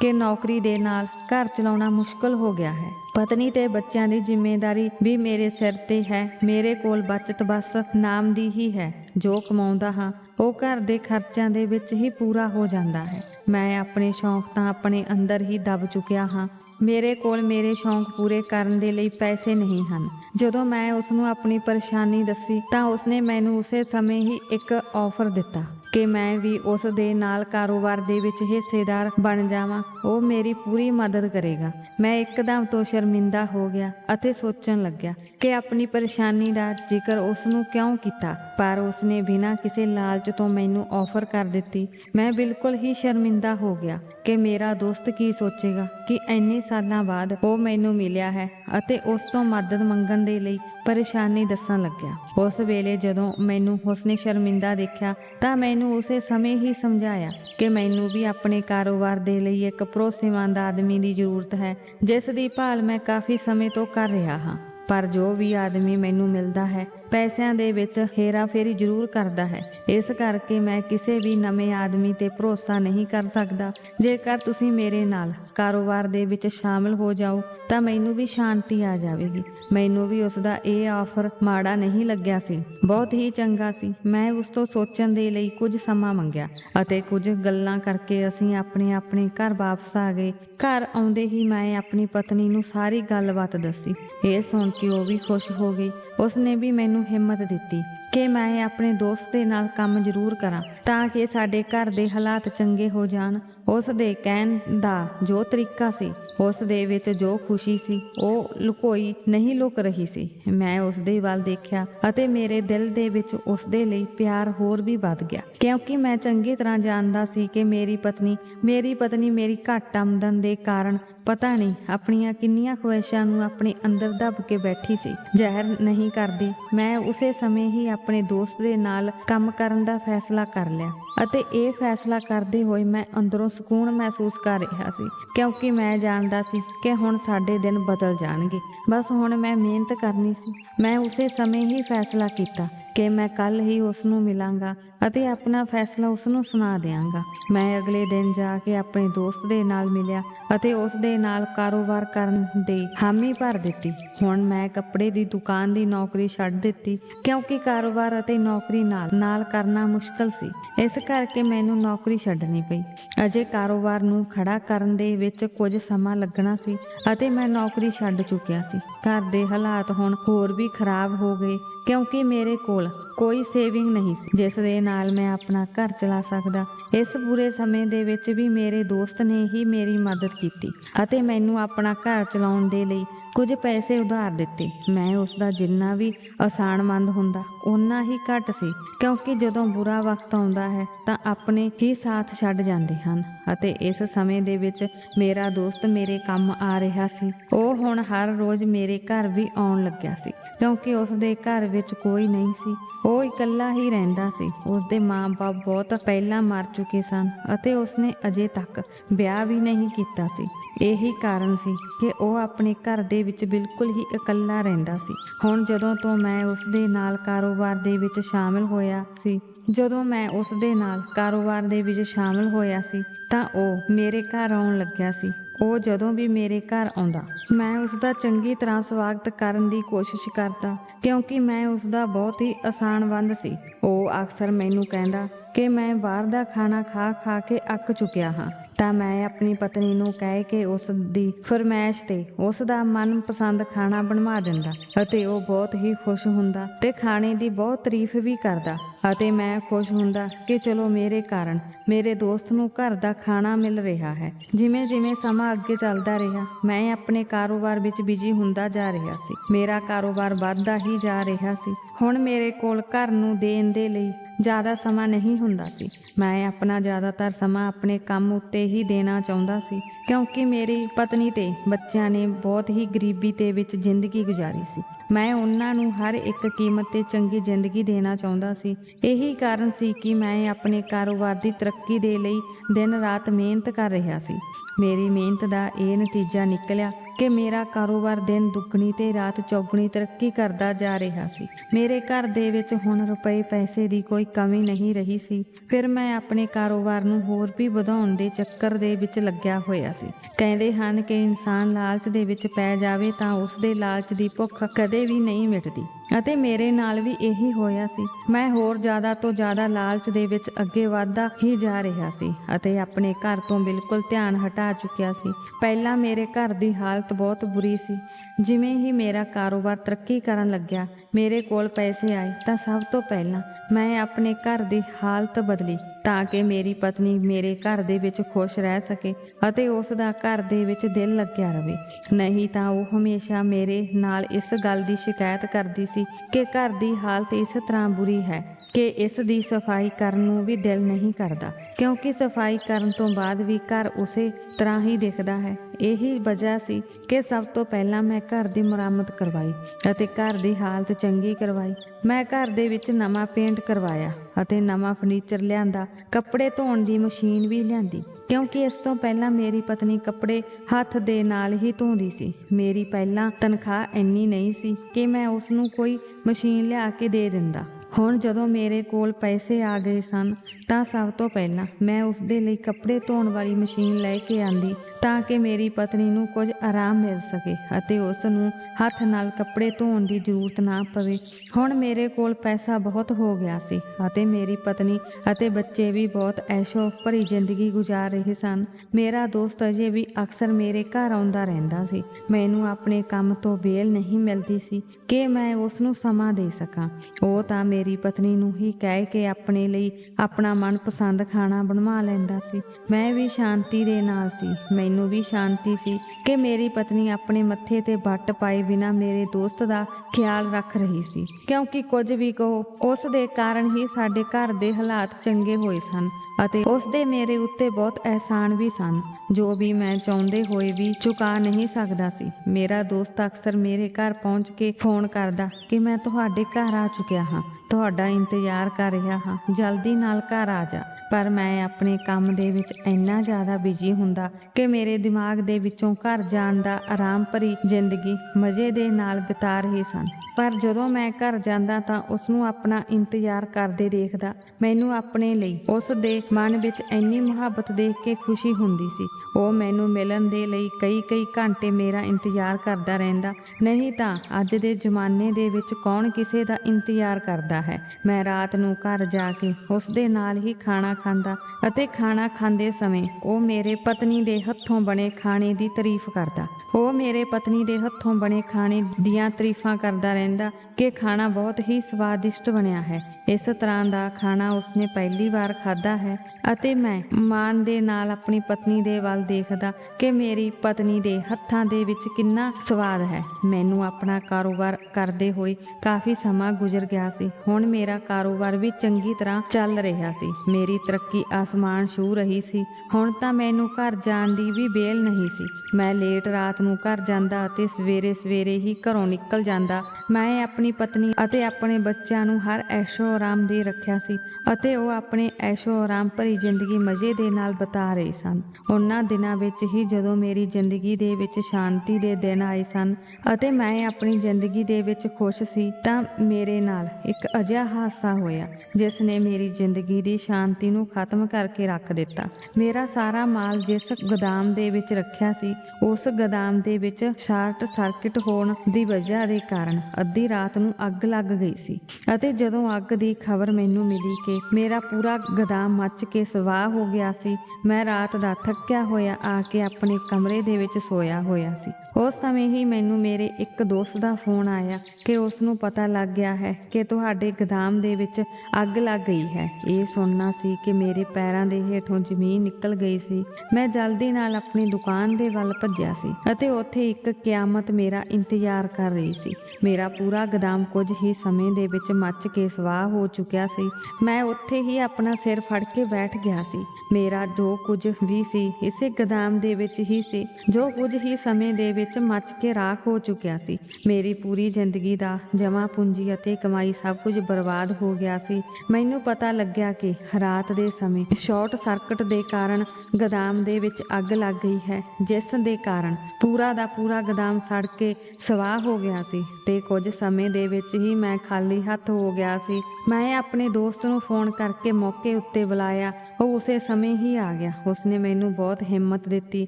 ਕਿ ਨੌਕਰੀ ਦੇ ਨਾਲ ਘਰ ਚਲਾਉਣਾ ਮੁਸ਼ਕਲ ਹੋ ਗਿਆ ਹੈ। ਪਤਨੀ ਤੇ ਬੱਚਿਆਂ ਦੀ ਜ਼ਿੰਮੇਵਾਰੀ ਵੀ ਮੇਰੇ ਸਿਰ ਤੇ ਹੈ। ਮੇਰੇ ਕੋਲ ਬਚਤ ਬਸ ਨਾਮ ਦੀ ਹੀ ਹੈ। ਜੋ ਕਮਾਉਂਦਾ ਹਾਂ, ਉਹ ਘਰ ਦੇ ਖਰਚਿਆਂ ਦੇ ਵਿੱਚ ਹੀ ਪੂਰਾ ਹੋ ਜਾਂਦਾ ਹੈ। ਮੈਂ ਆਪਣੇ ਸ਼ੌਂਕ ਤਾਂ ਆਪਣੇ ਅੰਦਰ ਹੀ ਦਬ ਚੁੱਕਿਆ ਹਾਂ। ਮੇਰੇ ਕੋਲ ਮੇਰੇ ਸ਼ੌਂਕ ਪੂਰੇ ਕਰਨ ਦੇ ਲਈ ਪੈਸੇ ਨਹੀਂ ਹਨ। ਜਦੋਂ ਮੈਂ ਉਸ ਨੂੰ ਆਪਣੀ ਪਰੇਸ਼ਾਨੀ ਦੱਸੀ ਤਾਂ ਉਸਨੇ ਮੈਨੂੰ ਉਸੇ ਸਮੇਂ ਹੀ ਇੱਕ ਆਫਰ ਦਿੱਤਾ। ਕਿ ਮੈਂ ਵੀ ਉਸ ਦੇ ਨਾਲ ਕਾਰੋਬਾਰ ਦੇ ਵਿੱਚ ਹਿੱਸੇਦਾਰ ਬਣ ਜਾਵਾਂ, ਉਹ ਮੇਰੀ ਪੂਰੀ ਮਦਦ ਕਰੇਗਾ। ਮੈਂ ਇੱਕਦਮ ਤੋਂ ਸ਼ਰਮਿੰਦਾ ਹੋ ਗਿਆ ਅਤੇ ਸੋਚਣ ਲੱਗਿਆ ਕਿ ਆਪਣੀ ਪਰੇਸ਼ਾਨੀ ਦਾ ਜ਼ਿਕਰ ਉਸ ਨੂੰ ਕਿਉਂ ਕੀਤਾ, ਪਰ ਉਸਨੇ ਬਿਨਾਂ ਕਿਸੇ ਲਾਲਚ ਤੋਂ ਮੈਨੂੰ ਆਫਰ ਕਰ ਦਿੱਤੀ। ਮੈਂ ਬਿਲਕੁਲ ਹੀ ਸ਼ਰਮਿੰਦਾ ਹੋ ਗਿਆ ਕਿ ਮੇਰਾ ਦੋਸਤ ਕੀ ਸੋਚੇਗਾ ਕਿ ਇੰਨੇ ਸਾਲਾਂ ਬਾਅਦ ਉਹ ਮੈਨੂੰ ਮਿਲਿਆ ਹੈ ਅਤੇ ਉਸ ਤੋਂ ਮਦਦ ਮੰਗਣ ਦੇ ਲਈ ਪਰੇਸ਼ਾਨੀ ਦੱਸਣ ਲੱਗਿਆ। ਉਸ ਵੇਲੇ ਜਦੋਂ ਮੈਨੂੰ ਉਸਨੇ ਸ਼ਰਮਿੰਦਾ ਦੇਖਿਆ ਤਾਂ ਮੈਨੂੰ ਉਸੇ ਸਮੇਂ ਹੀ ਸਮਝਾਇਆ ਕਿ ਮੈਨੂੰ ਵੀ ਆਪਣੇ ਕਾਰੋਬਾਰ ਦੇ ਲਈ ਇੱਕ ਭਰੋਸੇਮੰਦ ਆਦਮੀ ਦੀ ਜ਼ਰੂਰਤ ਹੈ, ਜਿਸ ਦੀ ਭਾਲ ਮੈਂ ਕਾਫੀ ਸਮੇਂ ਤੋਂ ਕਰ ਰਿਹਾ ਹਾਂ। ਪਰ ਜੋ ਵੀ ਆਦਮੀ ਮੈਨੂੰ ਮਿਲਦਾ ਹੈ ਪੈਸਿਆਂ ਦੇ ਵਿੱਚ ਹੇਰਾਫੇਰੀ ਜ਼ਰੂਰ ਕਰਦਾ ਹੈ। ਇਸ ਕਰਕੇ ਮੈਂ ਕਿਸੇ ਵੀ ਨਵੇਂ ਆਦਮੀ ਤੇ ਭਰੋਸਾ ਨਹੀਂ ਕਰ ਸਕਦਾ। ਜੇਕਰ ਤੁਸੀਂ ਮੇਰੇ ਨਾਲ ਕਾਰੋਬਾਰ ਦੇ ਵਿੱਚ ਸ਼ਾਮਲ ਹੋ ਜਾਓ, ਤਾਂ ਮੈਨੂੰ ਵੀ ਸ਼ਾਂਤੀ ਆ ਜਾਵੇਗੀ। ਮੈਨੂੰ ਵੀ ਉਸ ਦਾ ਇਹ ਆਫਰ ਮਾੜਾ ਨਹੀਂ ਲੱਗਿਆ ਸੀ। ਬਹੁਤ ਹੀ ਚੰਗਾ ਸੀ। ਮੈਂ ਉਸ ਤੋਂ ਸੋਚਣ ਦੇ ਲਈ ਕੁਝ ਸਮਾਂ ਮੰਗਿਆ ਅਤੇ ਕੁਝ ਗੱਲਾਂ ਕਰਕੇ ਅਸੀਂ ਆਪਣੇ ਆਪਣੇ ਘਰ ਵਾਪਸ ਆ ਗਏ। ਘਰ ਆਉਂਦੇ ਹੀ ਮੈਂ ਆਪਣੀ ਪਤਨੀ ਨੂੰ ਸਾਰੀ ਗੱਲਬਾਤ ਦੱਸੀ। ਇਹ ਸੁਣ ਕੇ ਉਹ ਵੀ ਖੁਸ਼ ਹੋ ਗਈ। ਉਸਨੇ ਵੀ ਮੈਨੂੰ ਹਿੰਮਤ ਦਿੱਤੀ। ਕਿ ਮੈਂ ਆਪਣੇ ਦੋਸਤ ਦੇ ਨਾਲ ਕੰਮ ਜ਼ਰੂਰ ਕਰਾਂ ਤਾਂ ਕਿ ਸਾਡੇ ਘਰ ਦੇ ਹਾਲਾਤ ਚੰਗੇ ਹੋ ਜਾਣ। ਉਸ ਦੇ ਕਹਿਣ ਦਾ ਜੋ ਤਰੀਕਾ ਸੀ, ਉਸ ਦੇ ਵਿੱਚ ਜੋ ਖੁਸ਼ੀ ਸੀ, ਉਹ ਲੁਕੋਈ ਨਹੀਂ ਲੁਕ ਰਹੀ ਸੀ। ਮੈਂ ਉਸ ਦੇ ਵੱਲ ਦੇਖਿਆ ਅਤੇ ਮੇਰੇ ਦਿਲ ਦੇ ਵਿੱਚ ਉਸ ਦੇ ਲਈ ਪਿਆਰ ਹੋਰ ਵੀ ਵੱਧ ਗਿਆ। ਕਿਉਂਕਿ ਮੈਂ ਚੰਗੀ ਤਰ੍ਹਾਂ ਜਾਣਦਾ ਸੀ ਕਿ ਮੇਰੀ ਪਤਨੀ ਮੇਰੀ ਪਤਨੀ ਮੇਰੀ ਘੱਟ ਆਮਦਨ ਦੇ ਕਾਰਨ ਪਤਾ ਨਹੀਂ ਆਪਣੀਆਂ ਕਿੰਨੀਆਂ ਖੁਆਇਸ਼ਾਂ ਨੂੰ ਆਪਣੇ ਅੰਦਰ ਦੱਬ ਕੇ ਬੈਠੀ ਸੀ। ਜ਼ਹਿਰ ਨਹੀਂ ਕਰਦੀ, ਮੈਂ ਉਸੇ ਸਮੇਂ ਹੀ ਆਪਣੇ ਦੋਸਤ ਦੇ ਨਾਲ ਕੰਮ ਕਰਨ ਦਾ ਫੈਸਲਾ ਕਰ ਲਿਆ। ਅਤੇ ਇਹ ਫੈਸਲਾ ਕਰਦੇ ਹੋਏ ਮੈਂ ਅੰਦਰੋਂ ਸਕੂਨ ਮਹਿਸੂਸ ਕਰ ਰਿਹਾ ਸੀ, ਕਿਉਂਕਿ ਮੈਂ ਜਾਣਦਾ ਸੀ ਕਿ ਹੁਣ ਸਾਡੇ ਦਿਨ ਬਦਲ ਜਾਣਗੇ। ਬਸ ਹੁਣ ਮੈਂ ਮਿਹਨਤ ਕਰਨੀ ਸੀ। ਮੈਂ ਉਸੇ ਸਮੇਂ ਹੀ ਫੈਸਲਾ ਕੀਤਾ। ਕਿ ਮੈਂ ਕੱਲ ਹੀ ਉਸ ਨੂੰ ਮਿਲਾਂਗਾ ਅਤੇ ਆਪਣਾ ਫੈਸਲਾ ਉਸ ਨੂੰ ਸੁਣਾ ਦਿਆਂਗਾ। ਮੈਂ ਅਗਲੇ ਦਿਨ ਜਾ ਕੇ ਆਪਣੇ ਦੋਸਤ ਦੇ ਨਾਲ ਮਿਲਿਆ ਅਤੇ ਉਸ ਦੇ ਨਾਲ ਕਾਰੋਬਾਰ ਕਰਨ ਦੀ ਹਾਮੀ ਭਰ ਦਿੱਤੀ। ਹੁਣ ਮੈਂ ਕੱਪੜੇ ਦੀ ਦੁਕਾਨ ਦੀ ਨੌਕਰੀ ਛੱਡ ਦਿੱਤੀ ਕਿਉਂਕਿ ਕਾਰੋਬਾਰ ਅਤੇ ਨੌਕਰੀ ਨਾਲ ਨਾਲ ਕਰਨਾ ਮੁਸ਼ਕਲ ਸੀ। ਇਸ ਕਰਕੇ ਮੈਨੂੰ ਨੌਕਰੀ ਛੱਡਣੀ ਪਈ। ਅਜੇ ਕਾਰੋਬਾਰ ਨੂੰ ਖੜਾ ਕਰਨ ਦੇ ਵਿੱਚ ਕੁਝ ਸਮਾਂ ਲੱਗਣਾ ਸੀ ਅਤੇ ਮੈਂ ਨੌਕਰੀ ਛੱਡ ਚੁੱਕਿਆ ਸੀ। ਘਰ ਦੇ ਹਾਲਾਤ ਹੁਣ ਹੋਰ ਵੀ ਖਰਾਬ ਹੋ ਗਏ ਕਿਉਂਕਿ ਮੇਰੇ ਕੋਲ ਕੋਈ ਸੇਵਿੰਗ ਨਹੀਂ ਸੀ। ਜਿਸ ਦੇ ਨਾਲ ਮੈਂ ਆਪਣਾ ਘਰ ਚਲਾ ਸਕਦਾ। ਇਸ ਬੁਰੇ ਸਮੇਂ ਦੇ ਵਿੱਚ ਵੀ ਮੇਰੇ ਦੋਸਤ ਨੇ ਹੀ ਮੇਰੀ ਮਦਦ ਕੀਤੀ ਅਤੇ ਮੈਨੂੰ ਆਪਣਾ ਘਰ ਚਲਾਉਣ ਦੇ ਲਈ ਕੁਝ ਪੈਸੇ ਉਧਾਰ ਦਿੱਤੇ। ਮੈਂ ਉਸ ਦਾ ਜਿੰਨਾ ਵੀ ਆਸਾਨਮੰਦ ਹੁੰਦਾ ਉਨਾ ਹੀ ਘੱਟ ਸੀ, ਕਿਉਂਕਿ ਜਦੋਂ ਬੁਰਾ ਵਕਤ ਆਉਂਦਾ ਹੈ, ਤਾਂ ਆਪਣੇ ਹੀ ਸਾਥ ਛੱਡ ਜਾਂਦੇ ਹਨ। ਅਤੇ ਇਸ ਸਮੇਂ ਦੇ ਵਿੱਚ ਮੇਰਾ ਦੋਸਤ ਮੇਰੇ ਕੰਮ ਆ ਰਿਹਾ ਸੀ। ਉਹ ਹੁਣ ਹਰ ਰੋਜ਼ ਮੇਰੇ ਘਰ ਵੀ ਆਉਣ ਲੱਗਿਆ ਸੀ, ਕਿਉਂਕਿ ਉਸ ਦੇ ਘਰ ਵਿੱਚ ਕੋਈ ਨਹੀਂ ਸੀ। ਉਹ ਇਕੱਲਾ ਹੀ ਰਹਿੰਦਾ ਸੀ। ਉਸ ਦੇ ਮਾਂ-ਬਾਪ ਬਹੁਤ ਪਹਿਲਾਂ ਮਰ ਚੁੱਕੇ ਸਨ ਅਤੇ ਉਸਨੇ ਅਜੇ ਤੱਕ ਵਿਆਹ ਵੀ ਨਹੀਂ ਕੀਤਾ ਸੀ। ਇਹੀ ਕਾਰਨ ਸੀ ਕਿ ਉਹ ਆਪਣੇ ਘਰ ਦੇ ਵਿੱਚ ਬਿਲਕੁਲ ਹੀ ਇਕੱਲਾ ਰਹਿੰਦਾ ਸੀ। ਹੁਣ ਜਦੋਂ ਤੋਂ ਮੈਂ ਉਸ ਦੇ ਨਾਲ ਕਾਰੋਬਾਰ ਦੇ ਵਿੱਚ ਸ਼ਾਮਲ ਹੋਇਆ ਸੀ, ਜਦੋਂ ਮੈਂ ਉਸ ਦੇ ਨਾਲ ਕਾਰੋਬਾਰ ਦੇ ਵਿੱਚ ਸ਼ਾਮਲ ਹੋਇਆ ਸੀ, ਤਾਂ ਉਹ ਮੇਰੇ ਘਰ ਆਉਣ ਲੱਗਿਆ ਸੀ। ਉਹ ਜਦੋਂ ਵੀ ਮੇਰੇ ਘਰ ਆਉਂਦਾ, ਮੈਂ ਉਸ ਦਾ ਚੰਗੀ ਤਰ੍ਹਾਂ ਸਵਾਗਤ ਕਰਨ ਦੀ ਕੋਸ਼ਿਸ਼ ਕਰਦਾ, ਕਿਉਂਕਿ ਮੈਂ ਉਸ ਦਾ ਬਹੁਤ ਹੀ ਆਸਾਨਵੰਦ ਸੀ। ਉਹ ਅਕਸਰ ਮੈਨੂੰ ਕਹਿੰਦਾ ਕਿ ਮੈਂ ਬਾਹਰ ਦਾ ਖਾਣਾ ਖਾ ਖਾ ਕੇ ਅੱਕ ਚੁੱਕਿਆ ਹਾਂ, ਤਾਂ ਮੈਂ ਆਪਣੀ ਪਤਨੀ ਨੂੰ ਕਹਿ ਕੇ ਉਸ ਦੀ ਫਰਮਾਇਸ਼ ਤੇ ਉਸ ਦਾ ਮਨਪਸੰਦ ਖਾਣਾ ਬਣਵਾ ਦਿੰਦਾ ਅਤੇ ਉਹ ਬਹੁਤ ਹੀ ਖੁਸ਼ ਹੁੰਦਾ ਤੇ ਖਾਣੇ ਦੀ ਬਹੁਤ ਤਾਰੀਫ ਵੀ ਕਰਦਾ ਅਤੇ ਮੈਂ ਖੁਸ਼ ਹੁੰਦਾ ਕਿ ਚਲੋ ਮੇਰੇ ਕਾਰਨ ਮੇਰੇ ਦੋਸਤ ਨੂੰ ਘਰ ਦਾ ਖਾਣਾ ਮਿਲ ਰਿਹਾ ਹੈ। ਜਿਵੇਂ ਜਿਵੇਂ ਸਮਾਂ ਅੱਗੇ ਚੱਲਦਾ ਰਿਹਾ, ਮੈਂ ਆਪਣੇ ਕਾਰੋਬਾਰ ਵਿੱਚ ਬਿਜ਼ੀ ਹੁੰਦਾ ਜਾ ਰਿਹਾ ਸੀ। ਮੇਰਾ ਕਾਰੋਬਾਰ ਵੱਧਦਾ ਹੀ ਜਾ ਰਿਹਾ ਸੀ। ਹੁਣ ਮੇਰੇ ਕੋਲ ਘਰ ਨੂੰ ਦੇਣ ਦੇ ਲਈ ਜ਼ਿਆਦਾ ਸਮਾਂ ਨਹੀਂ ਹੁੰਦਾ ਸੀ। ਮੈਂ ਆਪਣਾ ਜ਼ਿਆਦਾਤਰ ਸਮਾਂ ਆਪਣੇ ਕੰਮ ਉੱਤੇ ਹੀ ਦੇਣਾ ਚਾਹੁੰਦਾ ਸੀ, ਕਿਉਂਕਿ ਮੇਰੀ ਪਤਨੀ ਤੇ ਬੱਚਿਆਂ ਨੇ ਬਹੁਤ ਹੀ ਗਰੀਬੀ ਦੇ ਵਿੱਚ ਜ਼ਿੰਦਗੀ ਗੁਜ਼ਾਰੀ ਸੀ। ਮੈਂ ਉਹਨਾਂ ਨੂੰ ਹਰ ਇੱਕ ਕੀਮਤ ਤੇ ਚੰਗੀ ਜ਼ਿੰਦਗੀ ਦੇਣਾ ਚਾਹੁੰਦਾ ਸੀ। ਇਹੀ ਕਾਰਨ ਸੀ ਕਿ ਮੈਂ ਆਪਣੇ ਕਾਰੋਬਾਰ ਦੀ ਤਰੱਕੀ ਦੇ ਲਈ ਦਿਨ ਰਾਤ ਮਿਹਨਤ ਕਰ ਰਿਹਾ ਸੀ। ਮੇਰੀ ਮਿਹਨਤ ਦਾ ਇਹ ਨਤੀਜਾ ਨਿਕਲਿਆ ਕਿ ਮੇਰਾ ਕਾਰੋਬਾਰ ਦਿਨ ਦੁੱਗਣੀ ਤੇ ਰਾਤ ਚੌਗਣੀ ਤਰੱਕੀ ਕਰਦਾ ਜਾ ਰਿਹਾ ਸੀ। ਮੇਰੇ ਘਰ ਦੇ ਵਿੱਚ ਹੁਣ ਰੁਪਏ ਪੈਸੇ ਦੀ ਕੋਈ ਕਮੀ ਨਹੀਂ ਰਹੀ ਸੀ। ਫਿਰ ਮੈਂ ਆਪਣੇ ਕਾਰੋਬਾਰ ਨੂੰ ਹੋਰ ਵੀ ਵਧਾਉਣ ਦੇ ਚੱਕਰ ਦੇ ਵਿੱਚ ਲੱਗਿਆ ਹੋਇਆ ਸੀ। ਕਹਿੰਦੇ ਹਨ ਕਿ ਇਨਸਾਨ ਲਾਲਚ ਦੇ ਵਿੱਚ ਪੈ ਜਾਵੇ ਤਾਂ ਉਸ ਦੇ ਲਾਲਚ ਦੀ ਭੁੱਖ ਕਦੇ ਵੀ ਨਹੀਂ ਮਿਟਦੀ। ਅਤੇ ਮੇਰੇ ਨਾਲ ਵੀ ਇਹੀ ਹੋਇਆ ਸੀ। ਮੈਂ ਹੋਰ ਜ਼ਿਆਦਾ ਤੋਂ ਜ਼ਿਆਦਾ ਲਾਲਚ ਦੇ ਵਿੱਚ ਅੱਗੇ ਵਧਦਾ ਹੀ ਜਾ ਰਿਹਾ ਸੀ ਅਤੇ ਆਪਣੇ ਘਰ ਤੋਂ ਬਿਲਕੁਲ ਧਿਆਨ ਹਟਾ ਚੁੱਕਿਆ ਸੀ। ਪਹਿਲਾਂ ਮੇਰੇ ਘਰ ਦੀ ਹਾਲਤ ਬਹੁਤ ਬੁਰੀ ਸੀ। ਜਿਵੇਂ ਹੀ ਮੇਰਾ ਕਾਰੋਬਾਰ ਤਰੱਕੀ ਕਰਨ ਲੱਗਿਆ, ਮੇਰੇ ਕੋਲ ਪੈਸੇ ਆਏ ਤਾਂ ਸਭ ਤੋਂ ਪਹਿਲਾਂ ਮੈਂ ਆਪਣੇ ਘਰ ਦੀ ਹਾਲਤ ਬਦਲੀ ਤਾਂ ਕਿ ਮੇਰੀ ਪਤਨੀ ਮੇਰੇ ਘਰ ਦੇ ਵਿੱਚ ਖੁਸ਼ ਰਹਿ ਸਕੇ ਅਤੇ ਉਸ ਦਾ ਘਰ ਦੇ ਵਿੱਚ ਦਿਲ ਲੱਗਿਆ ਰਹੇ। ਨਹੀਂ ਤਾਂ ਉਹ ਹਮੇਸ਼ਾ ਮੇਰੇ ਨਾਲ ਇਸ ਗੱਲ ਦੀ ਸ਼ਿਕਾਇਤ ਕਰਦੀ ਸੀ ਕਿ ਘਰ ਦੀ ਹਾਲਤ ਇਸ ਤਰ੍ਹਾਂ ਬੁਰੀ ਹੈ। ਕਿ ਇਸ ਦੀ ਸਫ਼ਾਈ ਕਰਨ ਨੂੰ ਵੀ ਦਿਲ ਨਹੀਂ ਕਰਦਾ, ਕਿਉਂਕਿ ਸਫ਼ਾਈ ਕਰਨ ਤੋਂ ਬਾਅਦ ਵੀ ਘਰ ਉਸੇ ਤਰ੍ਹਾਂ ਹੀ ਦਿਖਦਾ ਹੈ। ਇਹੀ ਵਜ੍ਹਾ ਸੀ ਕਿ ਸਭ ਤੋਂ ਪਹਿਲਾਂ ਮੈਂ ਘਰ ਦੀ ਮੁਰੰਮਤ ਕਰਵਾਈ ਅਤੇ ਘਰ ਦੀ ਹਾਲਤ ਚੰਗੀ ਕਰਵਾਈ। ਮੈਂ ਘਰ ਦੇ ਵਿੱਚ ਨਵਾਂ ਪੇਂਟ ਕਰਵਾਇਆ ਅਤੇ ਨਵਾਂ ਫਰਨੀਚਰ ਲਿਆਂਦਾ। ਕੱਪੜੇ ਧੋਣ ਦੀ ਮਸ਼ੀਨ ਵੀ ਲਿਆਂਦੀ, ਕਿਉਂਕਿ ਇਸ ਤੋਂ ਪਹਿਲਾਂ ਮੇਰੀ ਪਤਨੀ ਕੱਪੜੇ ਹੱਥ ਦੇ ਨਾਲ ਹੀ ਧੋਂਦੀ ਸੀ। ਮੇਰੀ ਪਹਿਲਾਂ ਤਨਖਾਹ ਇੰਨੀ ਨਹੀਂ ਸੀ ਕਿ ਮੈਂ ਉਸ ਨੂੰ ਕੋਈ ਮਸ਼ੀਨ ਲਿਆ ਕੇ ਦੇ ਦਿੰਦਾ। ਹੁਣ ਜਦੋਂ ਮੇਰੇ ਕੋਲ ਪੈਸੇ ਆ ਗਏ ਸਨ, ਤਾਂ ਸਭ ਤੋਂ ਪਹਿਲਾਂ ਮੈਂ ਉਸ ਦੇ ਲਈ ਕੱਪੜੇ ਧੋਣ ਵਾਲੀ ਮਸ਼ੀਨ ਲੈ ਕੇ ਆਂਦੀ ਤਾਂ ਕਿ ਮੇਰੀ ਪਤਨੀ ਨੂੰ ਕੁਝ ਆਰਾਮ ਮਿਲ ਸਕੇ ਅਤੇ ਉਸ ਨੂੰ ਹੱਥ ਨਾਲ ਕੱਪੜੇ ਧੋਣ ਦੀ ਜ਼ਰੂਰਤ ਨਾ ਪਵੇ। ਹੁਣ ਮੇਰੇ ਕੋਲ ਪੈਸਾ ਬਹੁਤ ਹੋ ਗਿਆ ਸੀ ਅਤੇ ਮੇਰੀ ਪਤਨੀ ਅਤੇ ਬੱਚੇ ਵੀ ਬਹੁਤ ਐਸ਼ੋ ਭਰੀ ਜ਼ਿੰਦਗੀ ਗੁਜ਼ਾਰ ਰਹੇ ਸਨ। ਮੇਰਾ ਦੋਸਤ ਅਜੇ ਵੀ ਅਕਸਰ ਮੇਰੇ ਘਰ ਆਉਂਦਾ ਰਹਿੰਦਾ ਸੀ। ਮੈਨੂੰ ਆਪਣੇ ਕੰਮ ਤੋਂ ਵੇਲ ਨਹੀਂ ਮਿਲਦੀ ਸੀ ਕਿ ਮੈਂ ਉਸ ਨੂੰ ਸਮਾਂ ਦੇ ਸਕਾਂ। ਉਹ ਤਾਂ ਮੇਰੀ ਪਤਨੀ ਨੂੰ ਹੀ ਕਹਿ ਕੇ ਆਪਣੇ ਲਈ ਆਪਣਾ ਮਨਪਸੰਦ ਖਾਣਾ ਬਣਵਾ ਲੈਂਦਾ ਸੀ। ਮੈਂ ਵੀ ਸ਼ਾਂਤੀ ਦੇ ਨਾਲ ਸੀ। ਮੈਨੂੰ ਵੀ ਸ਼ਾਂਤੀ ਸੀ ਕਿ ਮੇਰੀ ਪਤਨੀ ਆਪਣੇ ਮੱਥੇ ਤੇ ਵੱਟ ਪਾਏ ਬਿਨਾ ਮੇਰੇ ਦੋਸਤ ਦਾ ਖਿਆਲ ਰੱਖ ਰਹੀ ਸੀ। ਕਿਉਂਕਿ ਕੁਝ ਵੀ ਕਹੋ, ਉਸ ਦੇ ਕਾਰਨ ਹੀ ਸਾਡੇ ਘਰ ਦੇ ਹਾਲਾਤ ਚੰਗੇ ਹੋਏ ਸਨ। ਅਤੇ ਉਸ ਦੇ ਮੇਰੇ ਉੱਤੇ ਬਹੁਤ ਅਹਿਸਾਨ ਵੀ ਸਨ। ਜੋ ਵੀ ਮੈਂ ਚਾਹੁੰਦੇ ਹੋਏ ਵੀ ਚੁਕਾ ਨਹੀਂ ਸਕਦਾ ਸੀ, ਮੇਰਾ ਦੋਸਤ ਅਕਸਰ ਮੇਰੇ ਘਰ ਪਹੁੰਚ ਕੇ ਫੋਨ ਕਰਦਾ ਕਿ ਮੈਂ ਤੁਹਾਡੇ ਘਰ ਆ ਚੁੱਕਿਆ ਹਾਂ, ਤੁਹਾਡਾ ਇੰਤਜ਼ਾਰ ਕਰ ਰਿਹਾ ਹਾਂ, ਜਲਦੀ ਨਾਲ ਘਰ ਆ ਜਾ। ਪਰ ਮੈਂ ਆਪਣੇ ਕੰਮ ਦੇ ਵਿੱਚ ਇੰਨਾ ਜ਼ਿਆਦਾ ਬਿਜ਼ੀ ਹੁੰਦਾ ਕਿ ਮੇਰੇ ਦਿਮਾਗ ਦੇ ਵਿੱਚੋਂ ਘਰ ਜਾਣ ਦਾ ਆਰਾਮ ਭਰੀ ਜ਼ਿੰਦਗੀ ਮਜ਼ੇ ਦੇ ਨਾਲ ਬਿਤਾ ਰਹੀ ਸਨ। ਪਰ ਜਦੋਂ ਮੈਂ ਘਰ ਜਾਂਦਾ ਤਾਂ ਉਸ ਨੂੰ ਆਪਣਾ ਇੰਤਜ਼ਾਰ ਕਰਦੇ ਦੇਖਦਾ। ਮੈਨੂੰ ਆਪਣੇ ਲਈ, ਉਸ ਦੇ ਮਨ ਵਿੱਚ ਇੰਨੀ ਮੁਹੱਬਤ ਦੇਖ ਕੇ ਖੁਸ਼ੀ ਹੁੰਦੀ ਸੀ। ਉਹ ਮੈਨੂੰ ਮਿਲਣ ਦੇ ਲਈ ਕਈ ਕਈ ਘੰਟੇ ਮੇਰਾ ਇੰਤਜ਼ਾਰ ਕਰਦਾ ਰਹਿੰਦਾ। ਨਹੀਂ ਤਾਂ ਅੱਜ ਦੇ ਜ਼ਮਾਨੇ ਦੇ ਵਿੱਚ ਕੌਣ ਕਿਸੇ ਦਾ ਇੰਤਜ਼ਾਰ ਕਰਦਾ ਹੈ? ਮੈਂ ਰਾਤ ਨੂੰ ਘਰ ਜਾ ਕੇ ਉਸ ਦੇ ਨਾਲ ਹੀ ਖਾਣਾ ਖਾਂਦਾ ਅਤੇ ਖਾਣਾ ਖਾਂਦੇ ਸਮੇਂ ਉਹ ਮੇਰੇ ਪਤਨੀ ਦੇ ਹੱਥੋਂ ਬਣੇ ਖਾਣੇ ਦੀ ਤਾਰੀਫ ਕਰਦਾ। ਉਹ ਮੇਰੇ ਪਤਨੀ ਦੇ ਹੱਥੋਂ ਬਣੇ ਖਾਣੇ ਦੀਆਂ ਤਾਰੀਫਾਂ ਕਰਦਾ ਰਹਿੰਦਾ। ਕਿ ਖਾਣਾ ਬਹੁਤ ਹੀ ਸਵਾਦਿਸ਼ਟ ਬਣਿਆ ਹੈ। ਇਸ ਤਰ੍ਹਾਂ ਦਾ ਖਾਣਾ ਉਸਨੇ ਪਹਿਲੀ ਵਾਰ ਖਾਦਾ ਹੈ ਅਤੇ ਮੈਂ ਮਾਣ ਦੇ ਨਾਲ ਆਪਣੀ ਪਤਨੀ ਦੇ ਵੱਲ ਦੇਖਦਾ ਕਿ ਮੇਰੀ ਪਤਨੀ ਦੇ ਹੱਥਾਂ ਦੇ ਵਿੱਚ ਕਿੰਨਾ ਸਵਾਦ ਹੈ। ਮੈਨੂੰ ਆਪਣਾ ਕਾਰੋਬਾਰ ਕਰਦੇ ਹੋਏ ਕਾਫੀ ਸਮਾਂ ਗੁਜ਼ਰ ਗਿਆ ਸੀ। ਹੁਣ ਮੇਰਾ ਕਾਰੋਬਾਰ ਵੀ ਚੰਗੀ ਤਰ੍ਹਾਂ ਚੱਲ ਰਿਹਾ ਸੀ। ਮੇਰੀ ਤਰੱਕੀ ਆਸਮਾਨ ਛੂ ਰਹੀ ਸੀ। ਹੁਣ ਤਾਂ ਮੈਨੂੰ ਘਰ ਜਾਣ ਦੀ ਵੀ ਬੇਲ ਨਹੀਂ ਸੀ। ਮੈਂ ਲੇਟ ਰਾਤ ਨੂੰ ਘਰ ਜਾਂਦਾ ਅਤੇ ਸਵੇਰੇ ਸਵੇਰੇ ਹੀ ਘਰੋਂ ਨਿਕਲ ਜਾਂਦਾ ਮੈਂ ਆਪਣੀ ਪਤਨੀ ਅਤੇ ਆਪਣੇ ਬੱਚਿਆਂ ਨੂੰ ਹਰ ਐਸ਼ੋ ਆਰਾਮ ਦੇ ਰੱਖਿਆ ਸੀ ਅਤੇ ਉਹ ਆਪਣੇ ਐਸ਼ੋ ਆਰਾਮ ਭਰੀ ਜ਼ਿੰਦਗੀ ਮਜ਼ੇ ਦੇ ਨਾਲ ਬਿਤਾ ਰਹੇ ਸਨ। ਉਹਨਾਂ ਦਿਨਾਂ ਵਿੱਚ ਹੀ ਜਦੋਂ ਮੇਰੀ ਜ਼ਿੰਦਗੀ ਦੇ ਵਿੱਚ ਸ਼ਾਂਤੀ ਦੇ ਦਿਨ ਆਏ ਸਨ ਅਤੇ ਮੈਂ ਆਪਣੀ ਜ਼ਿੰਦਗੀ ਦੇ ਵਿੱਚ ਖੁਸ਼ ਸੀ ਤਾਂ ਮੇਰੇ ਨਾਲ ਇੱਕ ਅਜਿਹਾ ਹਾਦਸਾ ਹੋਇਆ ਜਿਸ ਨੇ ਮੇਰੀ ਜ਼ਿੰਦਗੀ ਦੀ ਸ਼ਾਂਤੀ ਨੂੰ ਖਤਮ ਕਰਕੇ ਰੱਖ ਦਿੱਤਾ। ਮੇਰਾ ਸਾਰਾ ਮਾਲ ਜਿਸ ਗੋਦਾਮ ਦੇ ਵਿੱਚ ਰੱਖਿਆ ਸੀ ਉਸ ਗੋਦਾਮ ਦੇ ਵਿੱਚ ਸ਼ਾਰਟ ਸਰਕਟ ਹੋਣ ਦੀ ਵਜ੍ਹਾ ਦੇ ਕਾਰਨ ਅੱਧੀ ਰਾਤ ਨੂੰ ਅੱਗ ਲੱਗ ਗਈ ਸੀ ਅਤੇ ਜਦੋਂ ਅੱਗ ਦੀ ਖਬਰ ਮੈਨੂੰ ਮਿਲੀ ਕਿ ਮੇਰਾ ਪੂਰਾ ਗੋਦਾਮ ਮੱਚ ਕੇ ਸਵਾਹ ਹੋ ਗਿਆ ਸੀ, ਮੈਂ ਰਾਤ ਦਾ ਥੱਕਿਆ ਹੋਇਆ ਆ ਕੇ ਆਪਣੇ ਕਮਰੇ ਦੇ ਵਿੱਚ ਸੋਇਆ ਹੋਇਆ ਸੀ। ਉਸ ਸਮੇਂ ਹੀ ਮੈਨੂੰ ਮੇਰੇ ਇੱਕ ਦੋਸਤ ਦਾ ਫੋਨ ਆਇਆ ਕਿ ਉਸ ਨੂੰ ਪਤਾ ਲੱਗ ਗਿਆ ਹੈ ਕਿ ਤੁਹਾਡੇ ਗੋਦਾਮ ਦੇ ਵਿੱਚ ਅੱਗ ਲੱਗ ਗਈ ਹੈ। ਇਹ ਸੁਣਨਾ ਸੀ ਕਿ ਮੇਰੇ ਪੈਰਾਂ ਦੇ ਹੇਠੋਂ ਜ਼ਮੀਨ ਨਿਕਲ ਗਈ ਸੀ। ਮੈਂ ਜਲਦੀ ਨਾਲ ਆਪਣੀ ਦੁਕਾਨ ਦੇ ਵੱਲ ਭੱਜਿਆ ਸੀ ਅਤੇ ਉੱਥੇ ਇੱਕ ਕਿਆਮਤ ਮੇਰਾ ਇੰਤਜ਼ਾਰ ਕਰ ਰਹੀ ਸੀ। ਮੇਰਾ ਪੂਰਾ ਗੋਦਾਮ ਕੁਝ ਹੀ ਸਮੇਂ ਦੇ ਵਿੱਚ ਮੱਚ ਕੇ ਸਵਾਹ ਹੋ ਚੁੱਕਿਆ ਸੀ। ਮੈਂ ਉੱਥੇ ਹੀ ਆਪਣਾ ਸਿਰ ਫੜ ਕੇ ਬੈਠ ਗਿਆ ਸੀ। ਮੇਰਾ ਜੋ ਕੁਝ ਵੀ ਸੀ, ਇਸੇ ਗੋਦਾਮ ਦੇ ਵਿੱਚ ਹੀ ਸੀ। ਜੋ ਕੁਝ ਹੀ ਸਮੇਂ ਦੇ ਵਿੱਚ ਮੱਚ ਕੇ ਰਾਖ ਹੋ ਚੁੱਕਿਆ ਸੀ। ਮੇਰੀ ਪੂਰੀ ਜ਼ਿੰਦਗੀ ਦਾ ਜਮਾ ਪੂੰਜੀ ਅਤੇ ਕਮਾਈ ਸਭ ਕੁਝ ਬਰਬਾਦ ਹੋ ਗਿਆ ਸੀ। ਮੈਨੂੰ ਪਤਾ ਲੱਗਿਆ ਕਿ ਰਾਤ ਦੇ ਸਮੇਂ ਸ਼ਾਰਟ ਸਰਕਟ ਦੇ ਕਾਰਨ ਗੋਦਾਮ ਦੇ ਵਿੱਚ ਅੱਗ ਲੱਗ ਗਈ ਹੈ, ਜਿਸ ਦੇ ਕਾਰਨ ਪੂਰਾ ਦਾ ਪੂਰਾ ਗੋਦਾਮ ਸੜ ਕੇ ਸਵਾਹ ਹੋ ਗਿਆ ਸੀ ਤੇ ਕੁਝ ਕੁਝ ਸਮੇਂ ਦੇ ਵਿੱਚ ਹੀ ਮੈਂ ਖਾਲੀ ਹੱਥ ਹੋ ਗਿਆ ਸੀ। ਮੈਂ ਆਪਣੇ ਦੋਸਤ ਨੂੰ ਫੋਨ ਕਰਕੇ ਮੌਕੇ ਉੱਤੇ ਬੁਲਾਇਆ। ਉਹ ਉਸੇ ਸਮੇਂ ਹੀ ਆ ਗਿਆ। ਉਸਨੇ ਮੈਨੂੰ ਬਹੁਤ ਹਿੰਮਤ ਦਿੱਤੀ।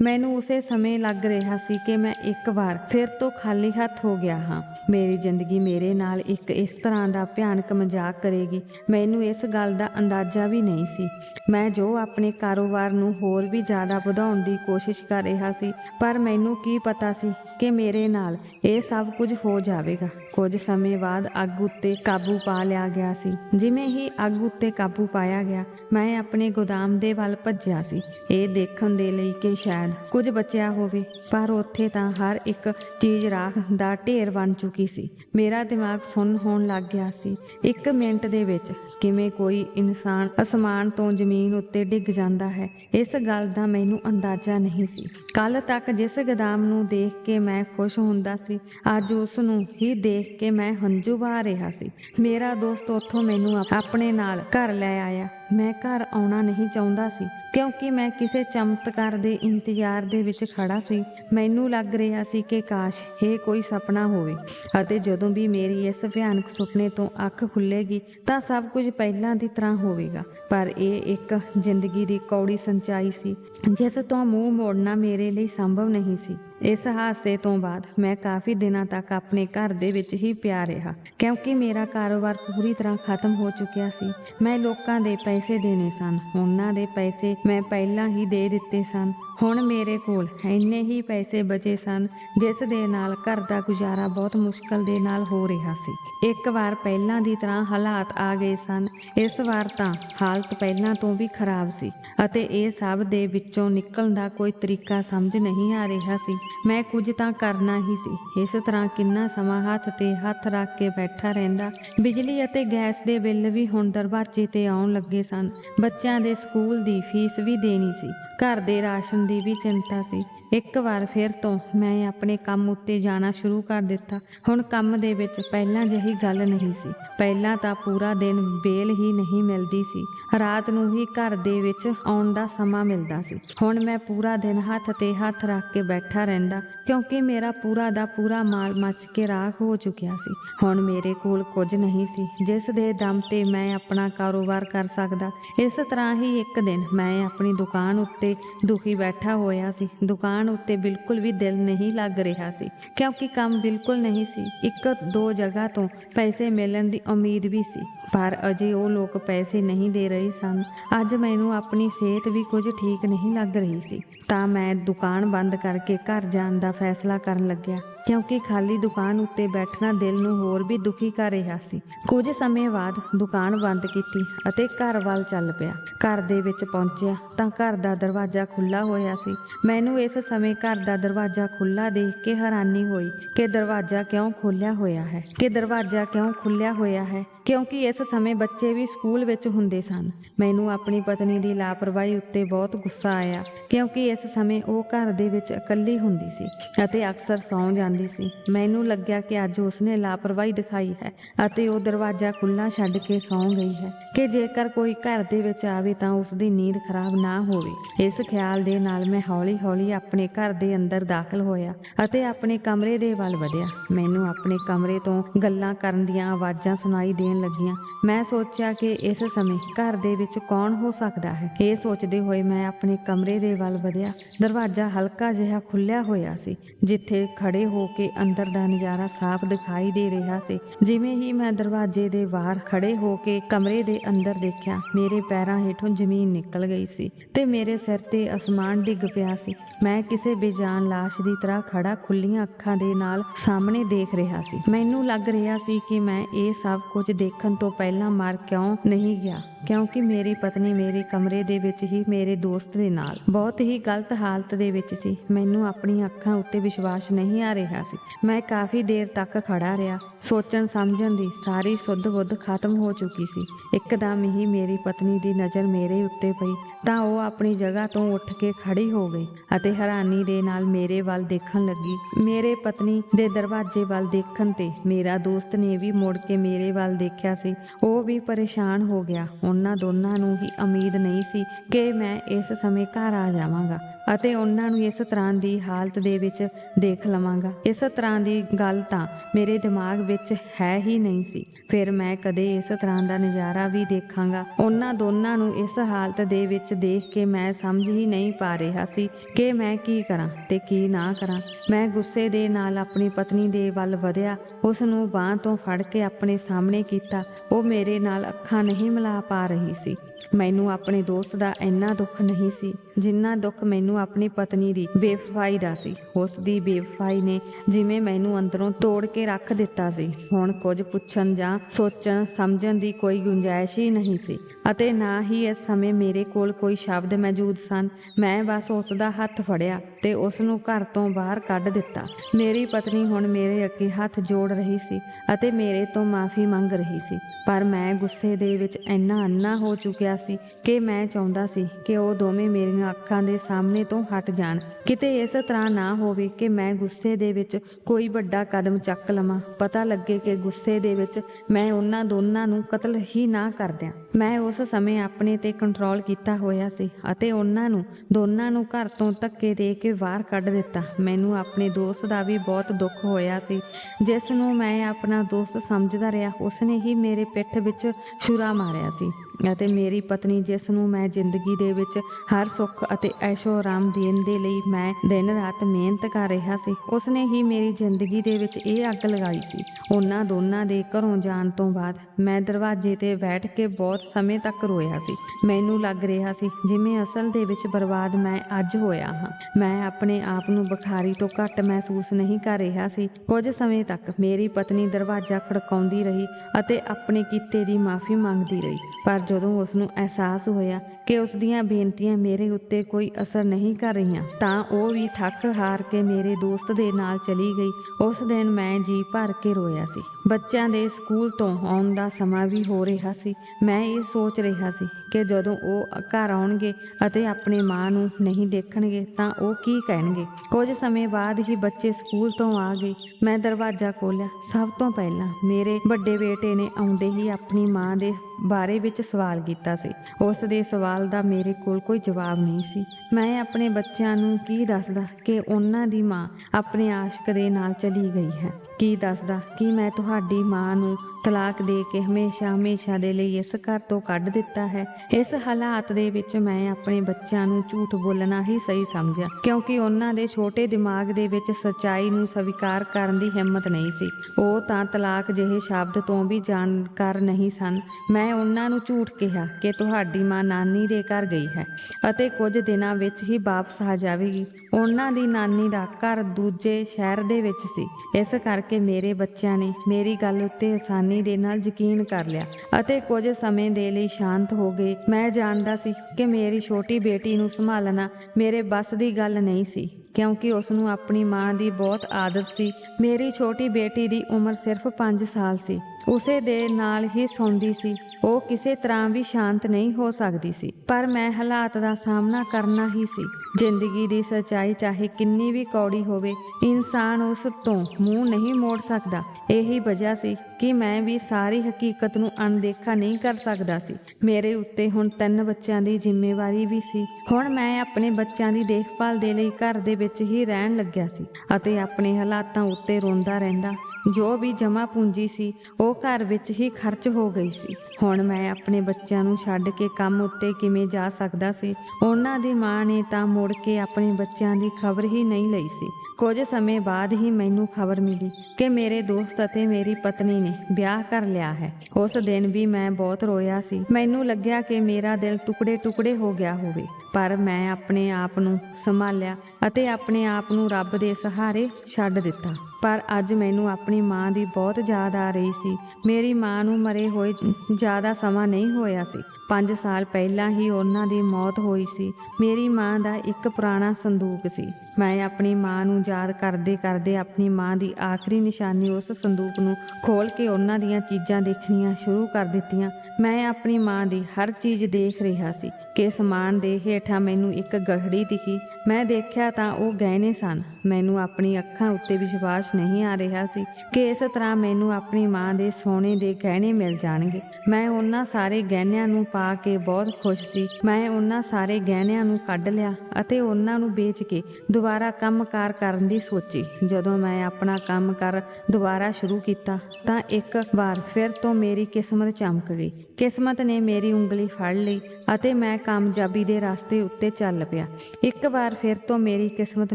ਮੈਨੂੰ ਉਸੇ ਸਮੇਂ ਲੱਗ ਰਿਹਾ ਸੀ ਕਿ ਮੈਂ ਇੱਕ ਵਾਰ ਫਿਰ ਤੋਂ ਖਾਲੀ ਹੱਥ ਹੋ ਗਿਆ ਹਾਂ। ਮੇਰੀ ਜ਼ਿੰਦਗੀ ਮੇਰੇ ਨਾਲ ਇੱਕ ਇਸ ਤਰ੍ਹਾਂ ਦਾ ਭਿਆਨਕ ਮਜ਼ਾਕ ਕਰੇਗੀ। ਮੈਨੂੰ ਇਸ ਗੱਲ ਦਾ ਅੰਦਾਜ਼ਾ ਵੀ ਨਹੀਂ ਸੀ। ਮੈਂ ਜੋ ਆਪਣੇ ਕਾਰੋਬਾਰ ਨੂੰ ਹੋਰ ਵੀ ਜ਼ਿਆਦਾ ਵਧਾਉਣ ਦੀ ਕੋਸ਼ਿਸ਼ ਕਰ ਰਿਹਾ ਸੀ, ਪਰ ਮੈਨੂੰ ਕੀ ਪਤਾ ਸੀ ਕਿ ਮੇਰੇ ਨਾਲ ਇਹ ਸਭ ਕੁਝ ਹੋ ਜਾਵੇ ਜਾਵੇਗਾ। ਕੁਝ ਸਮੇਂ ਬਾਅਦ ਅੱਗ ਉੱਤੇ ਕਾਬੂ ਪਾ ਲਿਆ ਗਿਆ ਸੀ। ਜਿਵੇਂ ਹੀ ਅੱਗ ਉੱਤੇ ਕਾਬੂ ਪਾਇਆ ਗਿਆ, ਮੈਂ ਆਪਣੇ ਗੋਦਾਮ ਦੇ ਵੱਲ ਭੱਜਿਆ ਸੀ। ਇਹ ਦੇਖਣ ਦੇ ਲਈ ਕਿ ਸ਼ਾਇਦ ਕੁਝ ਬਚਿਆ ਹੋਵੇ, ਪਰ ਉੱਥੇ ਤਾਂ ਹਰ ਇੱਕ ਚੀਜ਼ ਰਾਖ ਦਾ ਢੇਰ ਬਣ ਚੁੱਕੀ ਸੀ। ਮੇਰਾ ਦਿਮਾਗ ਸੁੰਨ ਹੋਣ ਲੱਗ ਗਿਆ ਸੀ। ਇੱਕ ਮਿੰਟ ਦੇ ਵਿੱਚ ਕਿਵੇਂ ਕੋਈ ਇਨਸਾਨ ਅਸਮਾਨ ਤੋਂ ਜ਼ਮੀਨ ਉੱਤੇ ਡਿੱਗ ਜਾਂਦਾ ਹੈ, ਇਸ ਗੱਲ ਦਾ ਮੈਨੂੰ ਅੰਦਾਜ਼ਾ ਨਹੀਂ ਸੀ। ਕੱਲ ਤੱਕ ਜਿਸ ਗੋਦਾਮ ਨੂੰ ਦੇਖ ਕੇ ਮੈਂ ਖੁਸ਼ ਹੁੰਦਾ ਸੀ, ਅੱਜ ਉਸ ਨੂੰ ਹੀ ਦੇਖ ਕੇ ਮੈਂ ਹੰਝੂ ਵਹਾ ਰਿਹਾ ਸੀ। ਮੇਰਾ ਦੋਸਤ ਉੱਥੋਂ ਮੈਨੂੰ ਆਪਣੇ ਨਾਲ ਘਰ ਲੈ ਆਇਆ। ਮੈਂ ਘਰ ਆਉਣਾ ਨਹੀਂ ਚਾਹੁੰਦਾ ਸੀ, ਕਿਉਂਕਿ ਮੈਂ ਕਿਸੇ ਚਮਤਕਾਰ ਦੇ ਇੰਤਜ਼ਾਰ ਦੇ ਵਿੱਚ ਖੜਾ ਸੀ। ਮੈਨੂੰ ਲੱਗ ਰਿਹਾ ਸੀ ਕਿ ਕਾਸ਼ ਇਹ ਕੋਈ ਸੁਪਨਾ ਹੋਵੇ। ਅਤੇ ਜਦੋਂ ਵੀ ਮੇਰੀ ਇਸ ਭਿਆਨਕ ਸੁਪਨੇ ਤੋਂ ਅੱਖ ਖੁੱਲੇਗੀ, ਤਾਂ ਸਭ ਕੁਝ ਪਹਿਲਾਂ ਦੀ ਤਰ੍ਹਾਂ ਹੋਵੇਗਾ। ਪਰ ਇਹ ਇੱਕ ਜ਼ਿੰਦਗੀ ਦੀ ਕੌੜੀ ਸੰਚਾਈ ਸੀ, ਜਿਸ ਤੋਂ ਮੂੰਹ ਮੋੜਨਾ ਮੇਰੇ ਲਈ ਸੰਭਵ ਨਹੀਂ ਸੀ। ਇਸ ਹਾਦਸੇ ਤੋਂ ਬਾਅਦ ਮੈਂ ਕਾਫੀ ਦਿਨਾਂ ਤੱਕ ਆਪਣੇ ਘਰ ਦੇ ਵਿੱਚ ਹੀ ਪਿਆ ਰਿਹਾ, ਕਿਉਂਕਿ ਮੇਰਾ ਕਾਰੋਬਾਰ ਪੂਰੀ ਤਰ੍ਹਾਂ ਖਤਮ ਹੋ ਚੁੱਕਿਆ ਸੀ। ਮੈਂ ਲੋਕਾਂ ਦੇ ਪੈਸੇ ਦੇਣੇ ਸਨ। ਉਹਨਾਂ ਦੇ ਪੈਸੇ ਮੈਂ ਪਹਿਲਾਂ ਹੀ ਦੇ ਦਿੱਤੇ ਸਨ। ਹੁਣ ਮੇਰੇ ਕੋਲ ਇੰਨੇ ਹੀ ਪੈਸੇ ਬਚੇ ਸਨ, ਜਿਸ ਦੇ ਨਾਲ ਘਰ ਦਾ ਗੁਜ਼ਾਰਾ ਬਹੁਤ ਮੁਸ਼ਕਲ ਦੇ ਨਾਲ ਹੋ ਰਿਹਾ ਸੀ। ਇੱਕ ਵਾਰ ਪਹਿਲਾਂ ਦੀ ਤਰ੍ਹਾਂ ਹਾਲਾਤ ਆ ਗਏ ਸਨ। ਇਸ ਵਾਰ ਤਾਂ ਹਾਲਤ ਪਹਿਲਾਂ ਤੋਂ ਵੀ ਖਰਾਬ ਸੀ ਅਤੇ ਇਹ ਸਭ ਦੇ ਵਿੱਚੋਂ ਨਿਕਲਣ ਦਾ ਕੋਈ ਤਰੀਕਾ ਸਮਝ ਨਹੀਂ ਆ ਰਿਹਾ ਸੀ। ਮੈਂ ਕੁਝ ਤਾਂ ਕਰਨਾ ਹੀ ਸੀ। ਇਸ ਤਰ੍ਹਾਂ ਕਿੰਨਾ ਸਮਾਂ ਹੱਥ ਤੇ ਹੱਥ ਰੱਖ ਕੇ ਬੈਠਾ ਰਹਿੰਦਾ। ਬਿਜਲੀ ਅਤੇ ਗੈਸ ਦੇ ਬਿੱਲ ਵੀ ਹੁਣ ਦਰਵਾਜ਼ੇ ਤੇ ਆਉਣ ਲੱਗੇ ਸਨ। ਬੱਚਿਆਂ ਦੇ ਸਕੂਲ ਦੀ ਫੀਸ ਵੀ ਦੇਣੀ ਸੀ। ਘਰ ਦੇ ਰਾਸ਼ਨ ਦੀ ਵੀ ਚਿੰਤਾ ਸੀ। ਇੱਕ ਵਾਰ ਫਿਰ ਤੋਂ ਮੈਂ ਆਪਣੇ ਕੰਮ ਉੱਤੇ ਜਾਣਾ ਸ਼ੁਰੂ ਕਰ ਦਿੱਤਾ। ਹੁਣ ਕੰਮ ਦੇ ਵਿੱਚ ਪਹਿਲਾਂ ਜਿਹੀ ਗੱਲ ਨਹੀਂ ਸੀ। ਪਹਿਲਾਂ ਤਾਂ ਪੂਰਾ ਦਿਨ ਬੇਲ ਹੀ ਨਹੀਂ ਮਿਲਦੀ ਸੀ। ਰਾਤ ਨੂੰ ਹੀ ਘਰ ਦੇ ਵਿੱਚ ਆਉਣ ਦਾ ਸਮਾਂ ਮਿਲਦਾ ਸੀ। ਹੁਣ ਮੈਂ ਪੂਰਾ ਦਿਨ ਹੱਥ ਤੇ ਹੱਥ ਰੱਖ ਕੇ ਬੈਠਾ ਰਹਿੰਦਾ, ਕਿਉਂਕਿ ਮੇਰਾ ਪੂਰਾ ਦਾ ਪੂਰਾ ਮਾਲ ਮੱਚ ਕੇ ਰਾਖ ਹੋ ਚੁੱਕਿਆ ਸੀ। ਹੁਣ ਮੇਰੇ ਕੋਲ ਕੁਝ ਨਹੀਂ ਸੀ। ਜਿਸ ਦੇ ਦਮ ਤੇ ਮੈਂ ਆਪਣਾ ਕਾਰੋਬਾਰ ਕਰ ਸਕਦਾ, ਇਸ ਤਰ੍ਹਾਂ ਹੀ ਇੱਕ ਦਿਨ ਮੈਂ ਆਪਣੀ ਦੁਕਾਨ ਉੱਤੇ ਦੁਖੀ ਬੈਠਾ ਹੋਇਆ ਸੀ। ਦੁਕਾਨ ਉੱਤੇ ਬਿਲਕੁਲ ਵੀ ਦਿਲ ਨਹੀਂ ਲੱਗ ਰਿਹਾ ਸੀ, ਕਿਉਂਕਿ ਕੰਮ ਬਿਲਕੁਲ ਨਹੀਂ ਸੀ। ਇੱਕ ਦੋ ਜਗ੍ਹਾ ਤੋਂ ਪੈਸੇ ਮਿਲਣ ਦੀ ਉਮੀਦ ਵੀ ਸੀ, ਪਰ ਅਜੇ ਉਹ ਲੋਕ ਪੈਸੇ ਨਹੀਂ ਦੇ ਰਹੇ ਸਨ। ਅੱਜ ਮੈਨੂੰ ਆਪਣੀ ਸਿਹਤ ਵੀ ਕੁਝ ਠੀਕ ਨਹੀਂ ਲੱਗ ਰਹੀ ਸੀ, ਤਾਂ ਮੈਂ ਦੁਕਾਨ ਬੰਦ ਕਰਕੇ ਘਰ ਜਾਣ ਦਾ ਫੈਸਲਾ ਕਰਨ ਲੱਗਿਆ। ਕਿਉਂਕਿ ਖਾਲੀ ਦੁਕਾਨ ਉੱਤੇ ਬੈਠਣਾ ਦਿਲ ਨੂੰ ਹੋਰ ਵੀ ਦੁਖੀ ਕਰ ਰਿਹਾ ਸੀ। ਕੁਝ ਸਮੇਂ ਬਾਅਦ ਦੁਕਾਨ ਬੰਦ ਕੀਤੀ ਅਤੇ ਘਰ ਵੱਲ ਚੱਲ ਪਿਆ। ਘਰ ਦੇ ਵਿੱਚ ਪਹੁੰਚਿਆ ਤਾਂ ਘਰ ਦਾ ਦਰਵਾਜ਼ਾ ਖੁੱਲਾ ਹੋਇਆ ਸੀ। ਮੈਨੂੰ ਇਸ ਸਮੇਂ ਘਰ ਦਾ ਦਰਵਾਜ਼ਾ ਖੁੱਲਾ ਦੇਖ ਕੇ ਹੈਰਾਨੀ ਹੋਈ ਕਿ ਦਰਵਾਜ਼ਾ ਕਿਉਂ ਖੋਲ੍ਹਿਆ ਹੋਇਆ ਹੈ, ਕਿ ਦਰਵਾਜ਼ਾ ਕਿਉਂ ਖੁੱਲਿਆ ਹੋਇਆ ਹੈ, ਕਿਉਂਕਿ ਇਸ ਸਮੇਂ ਬੱਚੇ ਵੀ ਸਕੂਲ ਵਿੱਚ ਹੁੰਦੇ ਸਨ। ਮੈਨੂੰ ਆਪਣੀ ਪਤਨੀ ਦੀ ਲਾਪਰਵਾਹੀ ਉੱਤੇ ਬਹੁਤ ਗੁੱਸਾ ਆਇਆ। ਕਿਉਂਕਿ ਇਸ ਸਮੇਂ ਉਹ ਘਰ ਦੇ ਵਿੱਚ ਇਕੱਲੀ ਹੁੰਦੀ ਸੀ ਅਤੇ ਅਕਸਰ ਸੌਂ ਜਾਂਦੀ ਸੀ। ਮੈਨੂੰ ਲੱਗਿਆ ਕਿ ਅੱਜ ਉਸਨੇ ਲਾਪਰਵਾਹੀ ਦਿਖਾਈ ਹੈ ਅਤੇ ਉਹ ਦਰਵਾਜ਼ਾ ਖੁੱਲਾ ਛੱਡ ਕੇ ਸੌਂ ਗਈ ਹੈ ਕਿ ਜੇਕਰ ਕੋਈ ਘਰ ਦੇ ਵਿੱਚ ਆਵੇ ਤਾਂ ਉਸ ਦੀ ਨੀਂਦ ਖਰਾਬ ਨਾ ਹੋਵੇ। ਇਸ ਖਿਆਲ ਦੇ ਨਾਲ ਮੈਂ ਹੌਲੀ-ਹੌਲੀ ਆਪਣੇ ਘਰ ਦੇ ਅੰਦਰ ਦਾਖਲ ਹੋਇਆ ਅਤੇ ਆਪਣੇ ਕਮਰੇ ਦੇ ਵੱਲ ਵਧਿਆ। ਮੈਨੂੰ ਆਪਣੇ ਕਮਰੇ ਤੋਂ ਗੱਲਾਂ ਕਰਨ ਦੀਆਂ ਆਵਾਜ਼ਾਂ ਸੁਣਾਈ ਦੇਣ ਲੱਗੀਆਂ। ਮੈਂ ਸੋਚਿਆ ਕਿ ਇਸ ਸਮੇਂ ਘਰ ਦੇ ਵਿੱਚ ਕੌਣ ਹੋ ਸਕਦਾ ਹੈ। ਇਹ ਸੋਚਦੇ ਹੋਏ ਮੈਂ ਆਪਣੇ ਕਮਰੇ ਦੇ ਵੱਲ ਵਧਿਆ। ਦਰਵਾਜ਼ਾ ਹਲਕਾ ਜਿਹਾ ਖੁੱਲਿਆ ਹੋਇਆ ਸੀ, ਜਿੱਥੇ ਖੜੇ ਹੋ ਕੇ ਅੰਦਰ ਦਾ ਨਜ਼ਾਰਾ ਸਾਫ਼ ਦਿਖਾਈ ਦੇ ਰਿਹਾ ਸੀ। ਜਿਵੇਂ ਹੀ ਮੈਂ ਦਰਵਾਜ਼ੇ ਦੇ ਬਾਹਰ ਖੜੇ ਹੋ ਕੇ ਕਮਰੇ ਦੇ ਅੰਦਰ ਦੇਖਿਆ, ਮੇਰੇ ਪੈਰਾਂ ਹੇਠੋਂ ਜ਼ਮੀਨ ਨਿਕਲ ਗਈ ਸੀ ਤੇ ਮੇਰੇ ਸਿਰ ਤੇ ਅਸਮਾਨ ਡਿੱਗ ਪਿਆ ਸੀ। ਮੈਂ ਕਿਸੇ ਬੇਜਾਨ ਲਾਸ਼ ਦੀ ਤਰ੍ਹਾਂ ਖੜਾ ਖੁੱਲੀਆਂ ਅੱਖਾਂ ਦੇ ਨਾਲ ਸਾਹਮਣੇ ਦੇਖ ਰਿਹਾ ਸੀ। ਮੈਨੂੰ ਲੱਗ ਰਿਹਾ ਸੀ ਕਿ ਮੈਂ ਇਹ ਸਭ ਕੁਝ ਦੇਖਣ ਤੋਂ ਪਹਿਲਾਂ ਮਰ ਕਿਉਂ ਨਹੀਂ ਗਿਆ। ਕਿਉਂਕਿ ਮੇਰੀ ਪਤਨੀ ਮੇਰੇ ਕਮਰੇ ਦੇ ਵਿੱਚ ਹੀ ਮੇਰੇ ਦੋਸਤ ਦੇ ਨਾਲ। ਬਹੁਤ ਹੀ ਗਲਤ ਹਾਲਤ ਦੇ ਵਿੱਚ ਸੀ। ਮੈਨੂੰ ਆਪਣੀਆਂ ਅੱਖਾਂ ਉੱਤੇ ਵਿਸ਼ਵਾਸ ਨਹੀਂ ਆ ਰਿਹਾ ਸੀ। ਮੈਂ ਕਾਫੀ ਦੇਰ ਤੱਕ ਖੜਾ ਰਿਹਾ। ਸੋਚਣ ਸਮਝਣ ਦੀ ਸਾਰੀ ਸੁੱਧ ਬੁੱਧ ਖਤਮ ਹੋ ਚੁੱਕੀ ਸੀ। ਇੱਕਦਮ ਹੀ ਮੇਰੀ ਪਤਨੀ ਦੀ ਨਜ਼ਰ ਮੇਰੇ ਉੱਤੇ ਪਈ ਤਾਂ ਉਹ ਆਪਣੀ ਜਗ੍ਹਾ ਤੋਂ ਉੱਠ ਕੇ ਖੜੀ ਹੋ ਗਈ ਅਤੇ ਹੈਰਾਨੀ ਦੇ ਨਾਲ ਮੇਰੇ ਵੱਲ ਦੇਖਣ ਲੱਗੀ। ਮੇਰੇ ਪਤਨੀ ਦੇ ਦਰਵਾਜ਼ੇ ਵੱਲ ਦੇਖਣ ਤੇ ਮੇਰਾ ਦੋਸਤ ਨੇ ਵੀ ਮੁੜ ਕੇ ਮੇਰੇ ਵੱਲ ਦੇਖਿਆ ਸੀ। ਉਹ ਵੀ ਪਰੇਸ਼ਾਨ ਹੋ ਗਿਆ। ਉਹਨਾਂ ਦੋਨਾਂ ਨੂੰ ਹੀ ਉਮੀਦ ਨਹੀਂ ਸੀ ਕਿ ਮੈਂ ਇਸ ਸਮੇਂ ਘਰ ਆ ਜਾਵਾਂਗਾ ਅਤੇ ਉਹਨਾਂ ਨੂੰ ਇਸ ਤਰ੍ਹਾਂ ਦੀ ਹਾਲਤ ਦੇ ਵਿੱਚ ਦੇਖ ਲਵਾਂਗਾ। ਇਸ ਤਰ੍ਹਾਂ ਦੀ ਗੱਲ ਤਾਂ ਮੇਰੇ ਦਿਮਾਗ ਵਿੱਚ ਹੈ ਹੀ ਨਹੀਂ ਸੀ। ਫਿਰ ਮੈਂ ਕਦੇ ਇਸ ਤਰ੍ਹਾਂ ਦਾ ਨਜ਼ਾਰਾ ਵੀ ਦੇਖਾਂਗਾ। ਉਹਨਾਂ ਦੋਨਾਂ ਨੂੰ ਇਸ ਹਾਲਤ ਦੇ ਵਿੱਚ ਦੇਖ ਕੇ ਮੈਂ ਸਮਝ ਹੀ ਨਹੀਂ ਪਾ ਰਿਹਾ ਸੀ ਕਿ ਮੈਂ ਕੀ ਕਰਾਂ ਤੇ ਕੀ ਨਾ ਕਰਾਂ। ਮੈਂ ਗੁੱਸੇ ਦੇ ਨਾਲ ਆਪਣੀ ਪਤਨੀ ਦੇ ਵੱਲ ਵਧਿਆ ਉਸ ਨੂੰ ਬਾਹ ਤੋਂ ਫੜ ਕੇ ਆਪਣੇ ਸਾਹਮਣੇ ਕੀਤਾ। ਉਹ ਮੇਰੇ ਨਾਲ ਅੱਖਾਂ ਨਹੀਂ ਮਿਲਾ ਪਾ ਰਹੀ ਸੀ। ਮੈਨੂੰ ਆਪਣੇ ਦੋਸਤ ਦਾ ਇੰਨਾ ਦੁੱਖ ਨਹੀਂ ਸੀ, ਜਿੰਨਾ ਦੁੱਖ ਮੈਨੂੰ ਆਪਣੀ ਪਤਨੀ ਦੀ ਬੇਵਫਾਈ ਦਾ ਸੀ। ਉਸ ਦੀ ਬੇਵਫਾਈ ਨੇ ਜਿਵੇਂ ਮੈਨੂੰ ਅੰਦਰੋਂ ਤੋੜ ਕੇ ਰੱਖ ਦਿੱਤਾ ਸੀ। ਹੁਣ ਕੁਝ ਪੁੱਛਣ ਜਾਂ ਸੋਚਣ ਸਮਝਣ ਦੀ ਕੋਈ ਗੁੰਜਾਇਸ਼ ਹੀ ਨਹੀਂ ਸੀ। ਅਤੇ ਨਾ ਹੀ ਇਸ ਸਮੇਂ ਮੇਰੇ ਕੋਲ ਕੋਈ ਸ਼ਬਦ ਮੌਜੂਦ ਸਨ। ਮੈਂ ਬਸ ਉਸ ਦਾ ਹੱਥ ਫੜਿਆ ਤੇ ਉਸ ਨੂੰ ਘਰ ਤੋਂ ਬਾਹਰ ਕੱਢ ਦਿੱਤਾ। ਮੇਰੀ ਪਤਨੀ ਹੁਣ ਮੇਰੇ ਅੱਗੇ ਹੱਥ ਜੋੜ ਰਹੀ ਸੀ ਅਤੇ ਮੇਰੇ ਤੋਂ ਮਾਫੀ ਮੰਗ ਰਹੀ ਸੀ। ਪਰ ਮੈਂ ਗੁੱਸੇ ਦੇ ਵਿੱਚ ਇੰਨਾ ਅੰਨਾ ਹੋ ਚੁੱਕਿਆ ਸੀ ਕਿ ਮੈਂ ਚਾਹੁੰਦਾ ਸੀ ਕਿ ਉਹ ਦੋਵੇਂ ਮੇਰੀਆਂ ਅੱਖਾਂ ਦੇ ਸਾਹਮਣੇ ਤੋਂ ਹਟ ਜਾਣ। ਕਿਤੇ ਇਸ ਤਰ੍ਹਾਂ ਨਾ ਹੋਵੇ ਕਿ ਮੈਂ ਗੁੱਸੇ ਦੇ ਵਿੱਚ ਕੋਈ ਵੱਡਾ ਕਦਮ ਚੱਕ ਲਵਾਂ। ਪਤਾ ਲੱਗੇ ਕਿ ਗੁੱਸੇ ਦੇ ਵਿੱਚ ਮੈਂ ਉਹਨਾਂ ਦੋਨਾਂ ਨੂੰ ਕਤਲ ਹੀ ਨਾ ਕਰ ਦਿਆਂ। ਮੈਂ ਉਸ ਉਸ ਸਮੇਂ ਆਪਣੇ ਤੇ ਕੰਟਰੋਲ ਕੀਤਾ ਹੋਇਆ ਸੀ ਅਤੇ ਉਹਨਾਂ ਨੂੰ, ਦੋਨਾਂ ਨੂੰ ਘਰ ਤੋਂ ਧੱਕੇ ਦੇ ਕੇ ਬਾਹਰ ਕੱਢ ਦਿੱਤਾ। ਮੈਨੂੰ ਆਪਣੇ ਦੋਸਤ ਦਾ ਵੀ ਬਹੁਤ ਦੁੱਖ ਹੋਇਆ ਸੀ, ਜਿਸ ਨੂੰ ਮੈਂ ਆਪਣਾ ਦੋਸਤ ਸਮਝਦਾ ਰਿਹਾ। ਉਸਨੇ ਹੀ ਮੇਰੇ ਪਿੱਠ ਵਿੱਚ ਛੁਰਾ ਮਾਰਿਆ ਸੀ। ਅਤੇ ਮੇਰੀ ਪਤਨੀ, ਜਿਸ ਨੂੰ ਮੈਂ ਜ਼ਿੰਦਗੀ ਦੇ ਵਿੱਚ ਹਰ ਸੁੱਖ ਅਤੇ ਐਸ਼ੋ ਆਰਾਮ ਦੇਣ ਦੇ ਲਈ ਮੈਂ ਦਿਨ ਰਾਤ ਮਿਹਨਤ ਕਰ ਰਿਹਾ ਸੀ, ਉਸਨੇ ਹੀ ਮੇਰੀ ਜ਼ਿੰਦਗੀ ਦੇ ਵਿੱਚ ਇਹ ਅੱਗ ਲਗਾਈ ਸੀ। ਉਹਨਾਂ ਦੋਨਾਂ ਦੇ ਘਰੋਂ ਜਾਣ ਤੋਂ ਬਾਅਦ ਮੈਂ ਦਰਵਾਜ਼ੇ ਤੇ ਬੈਠ ਕੇ ਬਹੁਤ ਸਮੇਂ ਤੱਕ ਰੋਇਆ ਸੀ। ਮੈਨੂੰ ਲੱਗ ਰਿਹਾ ਸੀ, ਜਿਵੇਂ ਅਸਲ ਦੇ ਵਿੱਚ ਬਰਬਾਦ ਮੈਂ ਅੱਜ ਹੋਇਆ ਹਾਂ। ਮੈਂ ਆਪਣੇ ਆਪ ਨੂੰ ਬੁਖਾਰੀ ਤੋਂ ਘੱਟ ਮਹਿਸੂਸ ਨਹੀਂ ਕਰ ਰਿਹਾ ਸੀ। ਕੁਝ ਸਮੇਂ ਤੱਕ ਮੇਰੀ ਪਤਨੀ ਦਰਵਾਜ਼ਾ ਖੜਕਾਉਂਦੀ ਰਹੀ ਅਤੇ ਆਪਣੇ ਕੀਤੇ ਦੀ ਮਾਫੀ ਮੰਗਦੀ ਰਹੀ, ਪਰ ਜਦੋਂ ਉਸ ਨੂੰ ਅਹਿਸਾਸ ਹੋਇਆ ਕਿ ਉਸ ਦੀਆਂ ਬੇਨਤੀਆਂ ਮੇਰੇ ਉੱਤੇ ਕੋਈ ਅਸਰ ਨਹੀਂ ਕਰ ਰਹੀਆਂ, ਤਾਂ ਉਹ ਵੀ ਥੱਕ ਹਾਰ ਕੇ ਮੇਰੇ ਦੋਸਤ ਦੇ ਨਾਲ ਚਲੀ ਗਈ। ਉਸ ਦਿਨ ਮੈਂ ਜੀ ਭਰ ਕੇ ਰੋਇਆ ਸੀ। ਬੱਚਿਆਂ ਦੇ ਸਕੂਲ ਤੋਂ ਆਉਣ ਦਾ ਸਮਾਂ ਵੀ ਹੋ ਰਿਹਾ ਸੀ। ਮੈਂ ਇਹ ਸੋਚ ਰਿਹਾ ਸੀ ਕਿ ਜਦੋਂ ਉਹ ਘਰ ਆਉਣਗੇ ਅਤੇ ਆਪਣੀ ਮਾਂ ਨੂੰ ਨਹੀਂ ਦੇਖਣਗੇ ਤਾਂ ਉਹ ਕੀ ਕਹਿਣਗੇ। ਕੁਝ ਸਮੇਂ ਬਾਅਦ ਹੀ ਬੱਚੇ ਸਕੂਲ ਤੋਂ ਆ ਗਏ। ਮੈਂ ਦਰਵਾਜ਼ਾ ਖੋਲ੍ਹਿਆ। ਸਭ ਤੋਂ ਪਹਿਲਾਂ ਮੇਰੇ ਵੱਡੇ ਬੇਟੇ ਨੇ ਆਉਂਦੇ ਹੀ ਆਪਣੀ ਮਾਂ ਦੇ ਬਾਰੇ ਵਿੱਚ ਸਵਾਲ ਕੀਤਾ ਸੀ। ਉਸ ਦੇ ਸਵਾਲ ਦਾ ਮੇਰੇ ਕੋਲ ਕੋਈ ਜਵਾਬ ਨਹੀਂ ਸੀ। ਮੈਂ ਆਪਣੇ ਬੱਚਿਆਂ ਨੂੰ ਕੀ ਦੱਸਦਾ ਕਿ ਉਹਨਾਂ ਦੀ ਮਾਂ ਆਪਣੇ ਆਸ਼ਕ ਦੇ ਨਾਲ ਚਲੀ ਗਈ ਹੈ? ਕੀ ਦੱਸਦਾ ਕਿ ਮੈਂ ਤੁਹਾਡੀ ਮਾਂ ਨੂੰ ਤਲਾਕ ਦੇ ਕੇ ਹਮੇਸ਼ਾ ਹਮੇਸ਼ਾ ਦੇ ਲਈ ਇਸ ਘਰ ਤੋਂ ਕੱਢ ਦਿੱਤਾ ਹੈ। ਇਸ ਹਾਲਾਤ ਦੇ ਵਿੱਚ ਮੈਂ ਆਪਣੇ ਬੱਚਿਆਂ ਨੂੰ ਝੂਠ ਬੋਲਣਾ ਹੀ ਸਹੀ ਸਮਝਿਆ, ਕਿਉਂਕਿ ਉਹਨਾਂ ਦੇ ਛੋਟੇ ਦਿਮਾਗ ਦੇ ਵਿੱਚ ਸੱਚਾਈ ਨੂੰ ਸਵੀਕਾਰ ਕਰਨ ਦੀ ਹਿੰਮਤ ਨਹੀਂ ਸੀ। ਉਹ ਤਾਂ ਤਲਾਕ ਜਿਹੇ ਸ਼ਬਦ ਤੋਂ ਵੀ ਜਾਣਕਾਰ ਨਹੀਂ ਸਨ। ਮੈਂ ਉਹਨਾਂ ਨੂੰ ਝੂਠ ਕਿਹਾ ਕਿ ਤੁਹਾਡੀ ਮਾਂ ਨਾਨੀ ਦੇ ਘਰ ਗਈ ਹੈ ਅਤੇ ਕੁਝ ਦਿਨਾਂ ਵਿੱਚ ਹੀ ਵਾਪਸ ਆ ਜਾਵੇਗੀ। ਉਹਨਾਂ ਦੀ ਨਾਨੀ ਦਾ ਘਰ ਦੂਜੇ ਸ਼ਹਿਰ ਦੇ ਵਿੱਚ ਸੀ। ਇਸ ਕਰਕੇ ਮੇਰੇ ਬੱਚਿਆਂ ਨੇ ਮੇਰੀ ਗੱਲ ਉੱਤੇ ਆਸਾਨੀ ਦੇ ਨਾਲ ਯਕੀਨ ਕਰ ਲਿਆ ਅਤੇ ਕੁਝ ਸਮੇਂ ਦੇ ਲਈ ਸ਼ਾਂਤ ਹੋ ਗਏ। ਮੈਂ ਜਾਣਦਾ ਸੀ ਕਿ ਮੇਰੀ ਛੋਟੀ ਬੇਟੀ ਨੂੰ ਸੰਭਾਲਣਾ ਮੇਰੇ ਬਸ ਦੀ ਗੱਲ ਨਹੀਂ ਸੀ, ਕਿਉਂਕਿ ਉਸ ਨੂੰ ਆਪਣੀ ਮਾਂ ਦੀ ਬਹੁਤ ਆਦਤ ਸੀ। ਮੇਰੀ ਛੋਟੀ ਬੇਟੀ ਦੀ ਉਮਰ ਸਿਰਫ 5 ਸਾਲ ਸੀ। ਉਸੇ ਦੇ ਨਾਲ ਹੀ ਸੌਂਦੀ ਸੀ। ਉਹ ਕਿਸੇ ਤਰ੍ਹਾਂ ਵੀ ਸ਼ਾਂਤ ਨਹੀਂ ਹੋ ਸਕਦੀ ਸੀ, ਪਰ ਮੈਂ ਹਾਲਾਤ ਦਾ ਸਾਹਮਣਾ ਕਰਨਾ ਹੀ ਸੀ। ਜ਼ਿੰਦਗੀ ਦੀ ਸੱਚਾਈ ਚਾਹੇ ਕਿੰਨੀ ਵੀ ਕੌੜੀ ਹੋਵੇ, ਇਨਸਾਨ ਉਸ ਤੋਂ ਮੂੰਹ ਨਹੀਂ ਮੋੜ ਸਕਦਾ। ਇਹੀ ਵਜ੍ਹਾ ਸੀ ਕਿ ਮੈਂ ਵੀ ਸਾਰੀ ਹਕੀਕਤ ਨੂੰ ਅਣਦੇਖਾ ਨਹੀਂ ਕਰ ਸਕਦਾ ਸੀ। ਮੇਰੇ ਉੱਤੇ ਹੁਣ ਤਿੰਨ ਬੱਚਿਆਂ ਦੀ ਜ਼ਿੰਮੇਵਾਰੀ ਵੀ ਸੀ। ਹੁਣ ਮੈਂ ਆਪਣੇ ਬੱਚਿਆਂ ਦੀ ਦੇਖਭਾਲ ਦੇ ਲਈ ਘਰ ਦੇ ਵਿੱਚ ਹੀ ਰਹਿਣ ਲੱਗਿਆ ਸੀ ਅਤੇ ਆਪਣੇ ਹਾਲਾਤਾਂ ਉੱਤੇ ਰੋਂਦਾ ਰਹਿੰਦਾ। ਜੋ ਵੀ ਜਮਾ ਪੂੰਜੀ ਸੀ, ਉਹ ਘਰ ਵਿੱਚ ਹੀ ਖਰਚ ਹੋ ਗਈ ਸੀ। ਹੁਣ ਮੈਂ ਆਪਣੇ ਬੱਚਿਆਂ ਨੂੰ ਛੱਡ ਕੇ ਕੰਮ ਉੱਤੇ ਕਿਵੇਂ ਜਾ ਸਕਦਾ ਸੀ? ਉਹਨਾਂ ਦੀ ਮਾਂ ਨੇ ਤਾਂ ਮੁੜ ਕੇ ਆਪਣੇ ਬੱਚਿਆਂ ਦੀ ਖਬਰ ਹੀ ਨਹੀਂ ਲਈ ਸੀ। ਕੁਝ ਸਮੇਂ ਬਾਅਦ ਹੀ ਮੈਨੂੰ ਖਬਰ ਮਿਲੀ ਕਿ ਮੇਰੇ ਦੋਸਤ ਅਤੇ ਮੇਰੀ ਪਤਨੀ ਨੇ ਵਿਆਹ ਕਰ ਲਿਆ ਹੈ। ਉਸ ਦਿਨ ਵੀ ਮੈਂ ਬਹੁਤ ਰੋਇਆ ਸੀ। ਮੈਨੂੰ ਲੱਗਿਆ ਕਿ ਮੇਰਾ ਦਿਲ ਟੁਕੜੇ-ਟੁਕੜੇ ਹੋ ਗਿਆ ਹੋਵੇ। ਪਰ ਮੈਂ ਆਪਣੇ ਆਪ ਨੂੰ ਸੰਭਾਲਿਆ ਅਤੇ ਆਪਣੇ ਆਪ ਨੂੰ ਰੱਬ ਦੇ ਸਹਾਰੇ ਛੱਡ ਦਿੱਤਾ। ਪਰ ਅੱਜ ਮੈਨੂੰ ਆਪਣੀ ਮਾਂ ਦੀ ਬਹੁਤ ਯਾਦ ਆ ਰਹੀ ਸੀ। ਮੇਰੀ ਮਾਂ ਨੂੰ ਮਰੇ ਹੋਏ ਜ਼ਿਆਦਾ ਸਮਾਂ ਨਹੀਂ ਹੋਇਆ ਸੀ। 5 ਸਾਲ ਪਹਿਲਾਂ ਹੀ ਉਹਨਾਂ ਦੀ ਮੌਤ ਹੋਈ ਸੀ। ਮੇਰੀ ਮਾਂ ਦਾ ਇੱਕ ਪੁਰਾਣਾ ਸੰਦੂਕ ਸੀ। ਮੈਂ ਆਪਣੀ ਮਾਂ ਨੂੰ ਯਾਦ ਕਰਦੇ ਕਰਦੇ ਆਪਣੀ ਮਾਂ ਦੀ ਆਖਰੀ ਨਿਸ਼ਾਨੀ ਉਸ ਸੰਦੂਕ ਨੂੰ ਖੋਲ ਕੇ ਉਹਨਾਂ ਦੀਆਂ ਚੀਜ਼ਾਂ ਦੇਖਣੀਆਂ ਸ਼ੁਰੂ ਕਰ ਦਿੱਤੀਆਂ। ਮੈਂ ਆਪਣੀ ਮਾਂ ਦੀ ਹਰ ਚੀਜ਼ ਦੇਖ ਰਿਹਾ ਸੀ। ਕਿ ਸਮਾਨ ਦੇ ਹੇਠਾਂ ਮੈਨੂੰ ਇੱਕ ਗਠੜੀ ਦਿਖੀ। ਮੈਂ ਦੇਖਿਆ ਤਾਂ ਉਹ ਗਹਿਣੇ ਸਨ। ਮੈਨੂੰ ਆਪਣੀ ਅੱਖਾਂ ਉੱਤੇ ਵਿਸ਼ਵਾਸ ਨਹੀਂ ਆ ਰਿਹਾ ਸੀ ਕਿ ਇਸ ਤਰ੍ਹਾਂ ਮੈਨੂੰ ਆਪਣੀ ਮਾਂ ਦੇ ਸੋਨੇ ਦੇ ਗਹਿਣੇ ਮਿਲ ਜਾਣਗੇ। ਮੈਂ ਉਹਨਾਂ ਸਾਰੇ ਗਹਿਣਿਆਂ ਨੂੰ ਪਾ ਕੇ ਬਹੁਤ ਖੁਸ਼ ਸੀ। ਮੈਂ ਉਹਨਾਂ ਸਾਰੇ ਗਹਿਣਿਆਂ ਨੂੰ ਕੱਢ ਲਿਆ ਅਤੇ ਉਹਨਾਂ ਨੂੰ ਵੇਚ ਕੇ ਦੁਬਾਰਾ ਕੰਮਕਾਰ ਕਰਨ ਦੀ ਸੋਚੀ। ਜਦੋਂ ਮੈਂ ਆਪਣਾ ਕੰਮ ਕਰ ਦੁਬਾਰਾ ਸ਼ੁਰੂ ਕੀਤਾ ਤਾਂ ਇੱਕ ਵਾਰ ਫਿਰ ਤੋਂ ਮੇਰੀ ਕਿਸਮਤ ਚਮਕ ਗਈ। ਕਿਸਮਤ ਨੇ ਮੇਰੀ ਉਂਗਲੀ ਫੜ ਲਈ ਅਤੇ ਮੈਂ ਕਾਮਯਾਬੀ ਦੇ ਰਸਤੇ ਉੱਤੇ ਚੱਲ ਪਿਆ। ਇੱਕ ਵਾਰ ਫਿਰ ਤੋਂ ਮੇਰੀ ਕਿਸਮਤ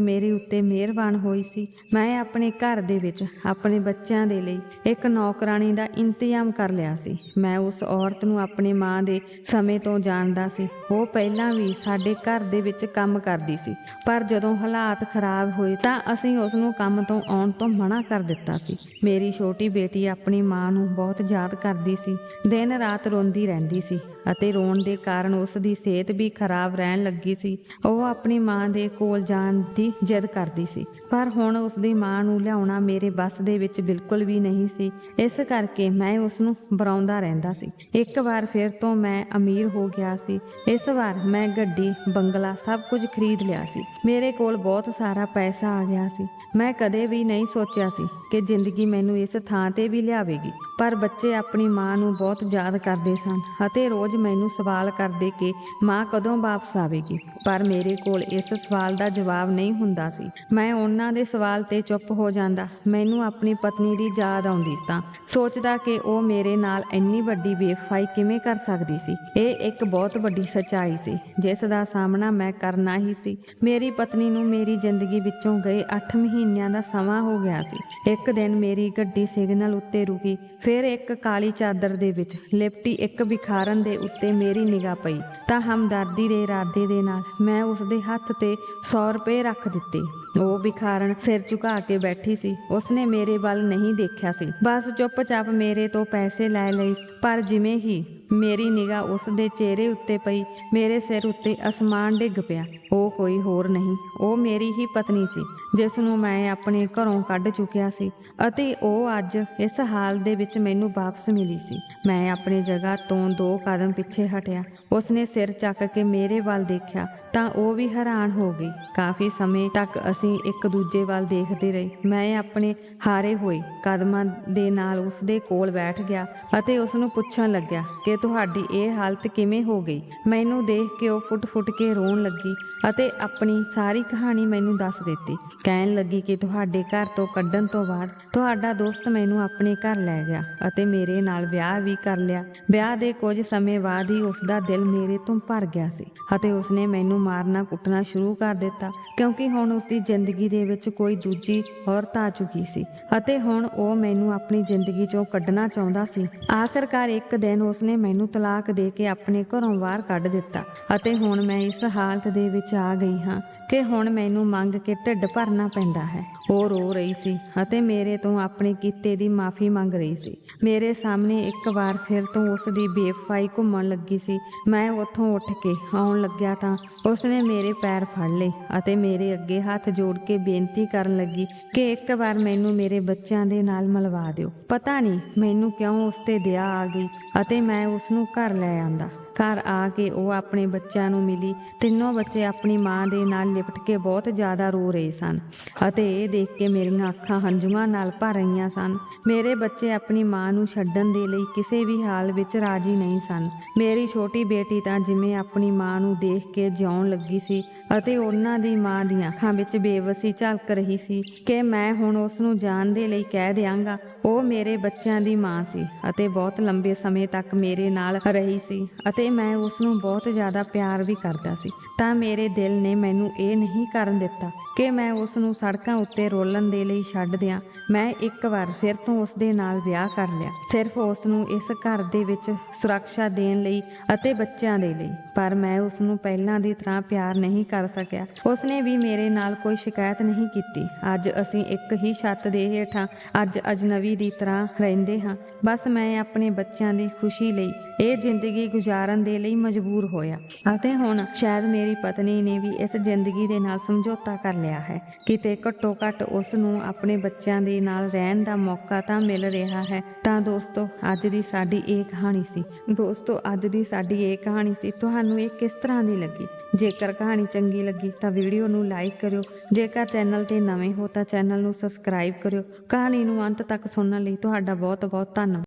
ਮੇਰੇ ਉੱਤੇ ਮਿਹਰ ਮਿਹਰਬਾਨ ਹੋਈ ਸੀ। ਮੈਂ ਆਪਣੇ ਘਰ ਦੇ ਵਿੱਚ ਆਪਣੇ ਬੱਚਿਆਂ ਦੇ ਲਈ ਇੱਕ ਨੌਕਰਾਨੀ ਦਾ ਇੰਤਜ਼ਾਮ ਕਰ ਲਿਆ ਸੀ। ਮੈਂ ਉਸ ਔਰਤ ਨੂੰ ਆਪਣੀ ਮਾਂ ਦੇ ਸਮੇਂ ਤੋਂ ਜਾਣਦਾ ਸੀ। ਉਹ ਪਹਿਲਾਂ ਵੀ ਸਾਡੇ ਘਰ ਦੇ ਵਿੱਚ ਕੰਮ ਕਰਦੀ ਸੀ। ਪਰ ਜਦੋਂ ਹਾਲਾਤ ਖਰਾਬ ਹੋਏ ਤਾਂ ਅਸੀਂ ਉਸ ਨੂੰ ਕੰਮ ਤੋਂ ਆਉਣ ਤੋਂ ਮਨਾ ਕਰ ਦਿੱਤਾ ਸੀ। ਮੇਰੀ ਛੋਟੀ ਬੇਟੀ ਆਪਣੀ ਮਾਂ ਨੂੰ ਬਹੁਤ ਯਾਦ ਕਰਦੀ ਸੀ। ਦਿਨ ਰਾਤ ਰੋਂਦੀ ਰਹਿੰਦੀ ਸੀ ਅਤੇ ਰੋਣ ਦੇ ਕਾਰਨ ਉਸ ਦੀ ਸਿਹਤ ਵੀ ਖਰਾਬ ਰਹਿਣ ਲੱਗੀ ਸੀ। ਉਹ ਆਪਣੀ ਮਾਂ ਦੇ ਕੋਲ ਜਾਣ ਦੀ ਜਿੱਦ ਕਰਦੀ ਸੀ ਪਰ ਹੁਣ ਉਸ ਦੀ ਮਾਂ ਨੂੰ ਲਿਆਉਣਾ ਮੇਰੇ ਵੱਸ ਦੇ ਵਿੱਚ ਬਿਲਕੁਲ ਵੀ ਨਹੀਂ ਸੀ। ਇਸ ਕਰਕੇ ਮੈਂ ਉਸ ਨੂੰ ਬਰਾਉਂਦਾ ਰਹਿੰਦਾ ਸੀ। ਇੱਕ ਵਾਰ ਫਿਰ ਤੋਂ ਮੈਂ ਅਮੀਰ ਹੋ ਗਿਆ ਸੀ। ਇਸ ਵਾਰ ਮੈਂ ਗੱਡੀ, ਬੰਗਲਾ ਸਭ ਕੁਝ ਖਰੀਦ ਲਿਆ ਸੀ। ਮੇਰੇ ਕੋਲ ਬਹੁਤ ਸਾਰਾ ਪੈਸਾ ਆ ਗਿਆ ਸੀ। ਮੈਂ ਕਦੇ ਵੀ ਨਹੀਂ ਸੋਚਿਆ ਸੀ ਕਿ ਜ਼ਿੰਦਗੀ ਮੈਨੂੰ ਇਸ ਥਾਂ ਤੇ ਵੀ ਲਿਆਵੇਗੀ। ਪਰ ਬੱਚੇ ਆਪਣੀ ਮਾਂ ਨੂੰ ਬਹੁਤ ਯਾਦ ਕਰਦੇ ਸਨ ਅਤੇ ਰੋਜ਼ ਮੈਨੂੰ ਸਵਾਲ ਕਰਦੇ ਕਿ ਮਾਂ ਕਦੋਂ ਵਾਪਸ ਆਵੇਗੀ। ਪਰ ਮੇਰੇ ਕੋਲ ਇਸ ਸਵਾਲ ਦਾ ਜਵਾਬ ਨਹੀਂ ਹੁੰਦਾ ਸੀ। ਮੈਂ ਉਹਨਾਂ ਦੇ ਸਵਾਲ ਤੇ ਚੁੱਪ ਹੋ ਜਾਂਦਾ। ਮੈਨੂੰ ਆਪਣੀ ਪਤਨੀ ਦੀ ਯਾਦ ਆਉਂਦੀ ਤਾਂ ਸੋਚਦਾ ਕਿ ਉਹ ਮੇਰੇ ਨਾਲ ਇੰਨੀ ਵੱਡੀ ਬੇਵਫਾਈ ਕਿਵੇਂ ਕਰ ਸਕਦੀ ਸੀ। ਇਹ ਇੱਕ ਬਹੁਤ ਵੱਡੀ ਸੱਚਾਈ ਸੀ, ਜਿਸ ਦਾ ਸਾਹਮਣਾ ਮੈਂ ਕਰਨਾ ਹੀ ਸੀ। ਮੇਰੀ ਪਤਨੀ ਨੂੰ ਮੇਰੀ ਜ਼ਿੰਦਗੀ ਵਿੱਚੋਂ ਗਏ 8 ਮਹੀਨਿਆਂ ਦਾ ਸਮਾਂ ਹੋ ਗਿਆ ਸੀ। ਇੱਕ ਦਿਨ ਮੇਰੀ ਗੱਡੀ ਸਿਗਨਲ ਉੱਤੇ ਰੁਕੀ, ਫਿਰ ਇੱਕ ਕਾਲੀ ਚਾਦਰ ਦੇ ਵਿੱਚ ਲਿਪਟੀ ਇੱਕ ਵਿਖਾਰਨ ਦੇ ਉੱਤੇ ਮੇਰੀ ਨਿਗਾਹ ਪਈ। ਤਾਂ ਹਮਦਰਦੀ ਦੇ ਇਰਾਦੇ ਦੇ ਨਾਲ ਮੈਂ ਉਸ ਦੇ ਹੱਥ ਤੇ 100 ਰੁਪਏ ਰੱਖ ਦਿੱਤੇ। ਉਹ ਵਿਖਾਰਨ ਸਿਰ ਝੁਕਾ ਕੇ ਬੈਠੀ ਸੀ। ਉਸਨੇ ਮੇਰੇ ਵੱਲ ਨਹੀਂ ਦੇਖਿਆ ਸੀ। ਬਸ ਚੁੱਪਚਾਪ ਮੇਰੇ ਤੋਂ ਪੈਸੇ ਲੈ ਲਏ। ਪਰ ਜਿਵੇਂ ਹੀ ਮੇਰੀ ਨਿਗਾਹ ਉਸ ਦੇ ਚਿਹਰੇ ਉੱਤੇ ਪਈ, ਮੇਰੇ ਸਿਰ ਉੱਤੇ ਅਸਮਾਨ ਡਿੱਗ ਪਿਆ। ਉਹ ਕੋਈ ਹੋਰ ਨਹੀਂ। ਉਹ ਮੇਰੀ ਹੀ ਪਤਨੀ ਸੀ, ਜਿਸ ਨੂੰ ਮੈਂ ਆਪਣੇ ਘਰੋਂ ਕੱਢ ਚੁੱਕਿਆ ਸੀ ਅਤੇ ਉਹ ਅੱਜ ਇਸ ਹਾਲ ਦੇ ਵਿੱਚ ਮੈਨੂੰ ਵਾਪਸ ਮਿਲੀ ਸੀ। ਮੈਂ ਆਪਣੀ ਜਗ੍ਹਾ ਤੋਂ ਦੋ ਕਦਮ ਪਿੱਛੇ ਹਟਿਆ। ਉਸਨੇ ਸਿਰ ਚੱਕ ਕੇ ਮੇਰੇ ਵੱਲ ਦੇਖਿਆ ਤਾਂ ਉਹ ਵੀ ਹੈਰਾਨ ਹੋ ਗਈ। ਕਾਫੀ ਸਮੇਂ ਤੱਕ ਅਸੀਂ ਇੱਕ ਦੂਜੇ ਵੱਲ ਦੇਖਦੇ ਰਹੇ। ਮੈਂ ਆਪਣੇ ਹਾਰੇ ਹੋਏ ਕਦਮਾਂ ਦੇ ਨਾਲ ਉਸ ਦੇ ਕੋਲ ਬੈਠ ਗਿਆ ਅਤੇ ਉਸ ਨੂੰ ਪੁੱਛਣ ਲੱਗਿਆ, ਕਿ ਤੁਹਾਡੀ ਇਹ ਹਾਲਤ ਕਿਵੇਂ ਹੋ ਗਈ? ਮੈਨੂੰ ਦੇਖ ਕੇ ਉਹ ਫੁੱਟ-ਫੁੱਟ ਕੇ ਰੋਣ ਲੱਗੀ ਅਤੇ ਆਪਣੀ ਸਾਰੀ ਕਹਾਣੀ ਮੈਨੂੰ ਦੱਸ ਦਿੱਤੀ। ਕਹਿਣ ਲੱਗੀ ਕਿ ਤੁਹਾਡੇ ਘਰ ਤੋਂ ਕੱਢਣ ਤੋਂ ਬਾਅਦ ਤੁਹਾਡਾ ਦੋਸਤ ਮੈਨੂੰ ਆਪਣੇ ਘਰ ਲੈ ਗਿਆ ਅਤੇ ਮੇਰੇ ਨਾਲ ਵਿਆਹ ਵੀ ਕਰ ਲਿਆ। ਵਿਆਹ ਦੇ ਕੁਝ ਸਮੇਂ ਬਾਅਦ ਹੀ ਉਸ ਦਾ ਦਿਲ ਮੇਰੇ ਤੋਂ ਭਰ ਗਿਆ ਸੀ ਅਤੇ ਉਸਨੇ ਮੈਨੂੰ ਮਾਰਨਾ ਕੁੱਟਣਾ ਸ਼ੁਰੂ ਕਰ ਦਿੱਤਾ, ਕਿਉਂਕਿ ਹੁਣ ਉਸਦੀ ਜ਼ਿੰਦਗੀ ਦੇ ਵਿੱਚ ਕੋਈ ਦੂਜੀ ਔਰਤ ਆ ਚੁੱਕੀ ਸੀ ਅਤੇ ਹੁਣ ਉਹ ਮੈਨੂੰ ਆਪਣੀ ਜ਼ਿੰਦਗੀ ਚੋਂ ਕੱਢਣਾ ਚਾਹੁੰਦਾ ਸੀ। ਆਖਰਕਾਰ ਇੱਕ ਦਿਨ ਉਸਨੇ ਮੈਨੂੰ ਤਲਾਕ ਦੇ ਕੇ ਆਪਣੇ ਘਰੋਂ ਬਾਹਰ ਕੱਢ ਦਿੱਤਾ ਅਤੇ ਹੁਣ ਮੈਂ ਇਸ ਹਾਲਤ ਦੇ ਵਿੱਚ ਆ ਗਈ ਹਾਂ ਕਿ ਹੁਣ ਮੈਨੂੰ ਮੰਗ ਕੇ ਢਿੱਡ ਭਰਨਾ ਪੈਂਦਾ ਹੈ। ਉਹ ਰੋ ਰਹੀ ਸੀ ਅਤੇ ਮੇਰੇ ਤੋਂ ਆਪਣੇ ਕੀਤੇ ਦੀ ਮਾਫੀ ਮੰਗ ਰਹੀ ਸੀ। ਮੇਰੇ ਸਾਹਮਣੇ ਇੱਕ ਵਾਰ ਫਿਰ ਤੋਂ ਉਸ ਦੀ ਬੇਵਫਾਈ ਘੁੰਮਣ ਲੱਗੀ ਸੀ। ਮੈਂ ਉੱਥੋਂ ਉੱਠ ਕੇ ਆਉਣ ਲੱਗਿਆ ਤਾਂ ਉਸਨੇ ਮੇਰੇ ਪੈਰ ਫੜ ਲਏ ਅਤੇ ਮੇਰੇ ਅੱਗੇ ਹੱਥ ਜੋੜ ਕੇ ਬੇਨਤੀ ਕਰਨ ਲੱਗੀ ਕਿ ਇੱਕ ਵਾਰ ਮੈਨੂੰ ਮੇਰੇ ਬੱਚਿਆਂ ਦੇ ਨਾਲ ਮਿਲਵਾ ਦਿਓ। ਪਤਾ ਨਹੀਂ ਮੈਨੂੰ ਕਿਉਂ ਉਸ ਤੇ ਦਇਆ ਆ ਗਈ ਅਤੇ ਮੈਂ ਉਸ ਨੂੰ ਘਰ ਲੈ ਆਂਦਾ। ਘਰ ਆ ਕੇ ਉਹ ਆਪਣੇ ਬੱਚਿਆਂ ਨੂੰ ਮਿਲੀ। ਤਿੰਨੋਂ ਬੱਚੇ ਆਪਣੀ ਮਾਂ ਦੇ ਨਾਲ ਲਿਪਟ ਕੇ ਬਹੁਤ ਜ਼ਿਆਦਾ ਰੋ ਰਹੇ ਸਨ ਅਤੇ ਇਹ ਦੇਖ ਕੇ ਮੇਰੀਆਂ ਅੱਖਾਂ ਹੰਝੂਆਂ ਨਾਲ ਭਰ ਰਹੀਆਂ ਸਨ। ਮੇਰੇ ਬੱਚੇ ਆਪਣੀ ਮਾਂ ਨੂੰ ਛੱਡਣ ਦੇ ਲਈ ਕਿਸੇ ਵੀ ਹਾਲ ਵਿੱਚ ਰਾਜੀ ਨਹੀਂ ਸਨ। ਮੇਰੀ ਛੋਟੀ ਬੇਟੀ ਤਾਂ ਜਿਵੇਂ ਆਪਣੀ ਮਾਂ ਨੂੰ ਦੇਖ ਕੇ ਜਿਉਣ ਲੱਗੀ ਸੀ ਅਤੇ ਉਹਨਾਂ ਦੀ ਮਾਂ ਦੀਆਂ ਅੱਖਾਂ ਵਿੱਚ ਬੇਵਸੀ ਝਲਕ ਰਹੀ ਸੀ ਕਿ ਮੈਂ ਹੁਣ ਉਸ ਨੂੰ ਜਾਣ ਦੇ ਲਈ ਕਹਿ ਦਿਆਂਗਾ। ਉਹ ਮੇਰੇ ਬੱਚਿਆਂ ਦੀ ਮਾਂ ਸੀ ਅਤੇ ਬਹੁਤ ਲੰਬੇ ਸਮੇਂ ਤੱਕ ਮੇਰੇ ਨਾਲ ਰਹੀ ਸੀ ਅਤੇ ਮੈਂ ਉਸ ਨੂੰ ਬਹੁਤ ਜ਼ਿਆਦਾ ਪਿਆਰ ਵੀ ਕਰਦਾ ਸੀ। ਤਾਂ ਮੇਰੇ ਦਿਲ ਨੇ ਮੈਨੂੰ ਇਹ ਨਹੀਂ ਕਰਨ ਦਿੱਤਾ ਕਿ ਮੈਂ ਉਸ ਨੂੰ ਸੜਕਾਂ ਉੱਤੇ ਰੋਲਣ ਦੇ ਲਈ ਛੱਡ ਦਿਆਂ। ਮੈਂ ਇੱਕ ਵਾਰ ਫਿਰ ਤੋਂ ਉਸ ਦੇ ਨਾਲ ਵਿਆਹ ਕਰ ਲਿਆ। ਸਿਰਫ ਉਸ ਨੂੰ ਇਸ ਘਰ ਦੇ ਵਿੱਚ ਸੁਰੱਖਿਆ ਦੇਣ ਲਈ ਅਤੇ ਬੱਚਿਆਂ ਦੇ ਲਈ। ਪਰ ਮੈਂ ਉਸ ਨੂੰ ਪਹਿਲਾਂ ਦੀ ਤਰ੍ਹਾਂ ਪਿਆਰ ਨਹੀਂ ਕਰ ਸਕਿਆ। ਉਸ ਨੇ ਵੀ ਮੇਰੇ ਨਾਲ ਕੋਈ ਸ਼ਿਕਾਇਤ ਨਹੀਂ ਕੀਤੀ। ਅੱਜ ਅਸੀਂ ਇੱਕ ਹੀ ਛੱਤ ਦੇ ਹੇਠਾਂ ਅੱਜ ਅਜਨਬੀ ਦੀ ਤਰ੍ਹਾਂ ਰਹਿੰਦੇ ਹਾਂ। ਬਸ ਮੈਂ ਆਪਣੇ ਬੱਚਿਆਂ ਦੀ ਖੁਸ਼ੀ ਲਈ ਇਹ ਜ਼ਿੰਦਗੀ ਗੁਜ਼ਾਰਨ ਦੇ ਲਈ ਮਜਬੂਰ ਹੋਇਆ ਅਤੇ ਹੁਣ ਸ਼ਾਇਦ ਮੇਰੀ ਪਤਨੀ ਨੇ ਵੀ ਇਸ ਜ਼ਿੰਦਗੀ ਦੇ ਨਾਲ ਸਮਝੌਤਾ ਕਰ ਲਿਆ ਹੈ। ਕਿਤੇ ਘੱਟੋ ਘੱਟ ਉਸ ਨੂੰ ਆਪਣੇ ਬੱਚਿਆਂ ਦੇ ਨਾਲ ਰਹਿਣ ਦਾ ਮੌਕਾ ਤਾਂ ਮਿਲ ਰਿਹਾ ਹੈ। ਤਾਂ ਦੋਸਤੋ, ਅੱਜ ਦੀ ਸਾਡੀ ਇਹ ਕਹਾਣੀ ਸੀ। ਦੋਸਤੋ, ਅੱਜ ਦੀ ਸਾਡੀ ਇਹ ਕਹਾਣੀ ਸੀ ਤੁਹਾਨੂੰ ਇਹ ਕਿਸ ਤਰ੍ਹਾਂ ਦੀ ਲੱਗੀ? ਜੇਕਰ ਕਹਾਣੀ ਚੰਗੀ ਲੱਗੀ ਤਾਂ ਵੀਡੀਓ ਨੂੰ ਲਾਈਕ ਕਰਿਓ। ਜੇਕਰ ਚੈਨਲ ਤੇ ਨਵੇਂ ਹੋ ਤਾਂ ਚੈਨਲ ਨੂੰ ਸਬਸਕ੍ਰਾਈਬ ਕਰਿਓ। ਕਹਾਣੀ ਨੂੰ ਅੰਤ ਤੱਕ ਸੁਣਨ ਲਈ ਤੁਹਾਡਾ ਬਹੁਤ ਬਹੁਤ ਧੰਨਵਾਦ।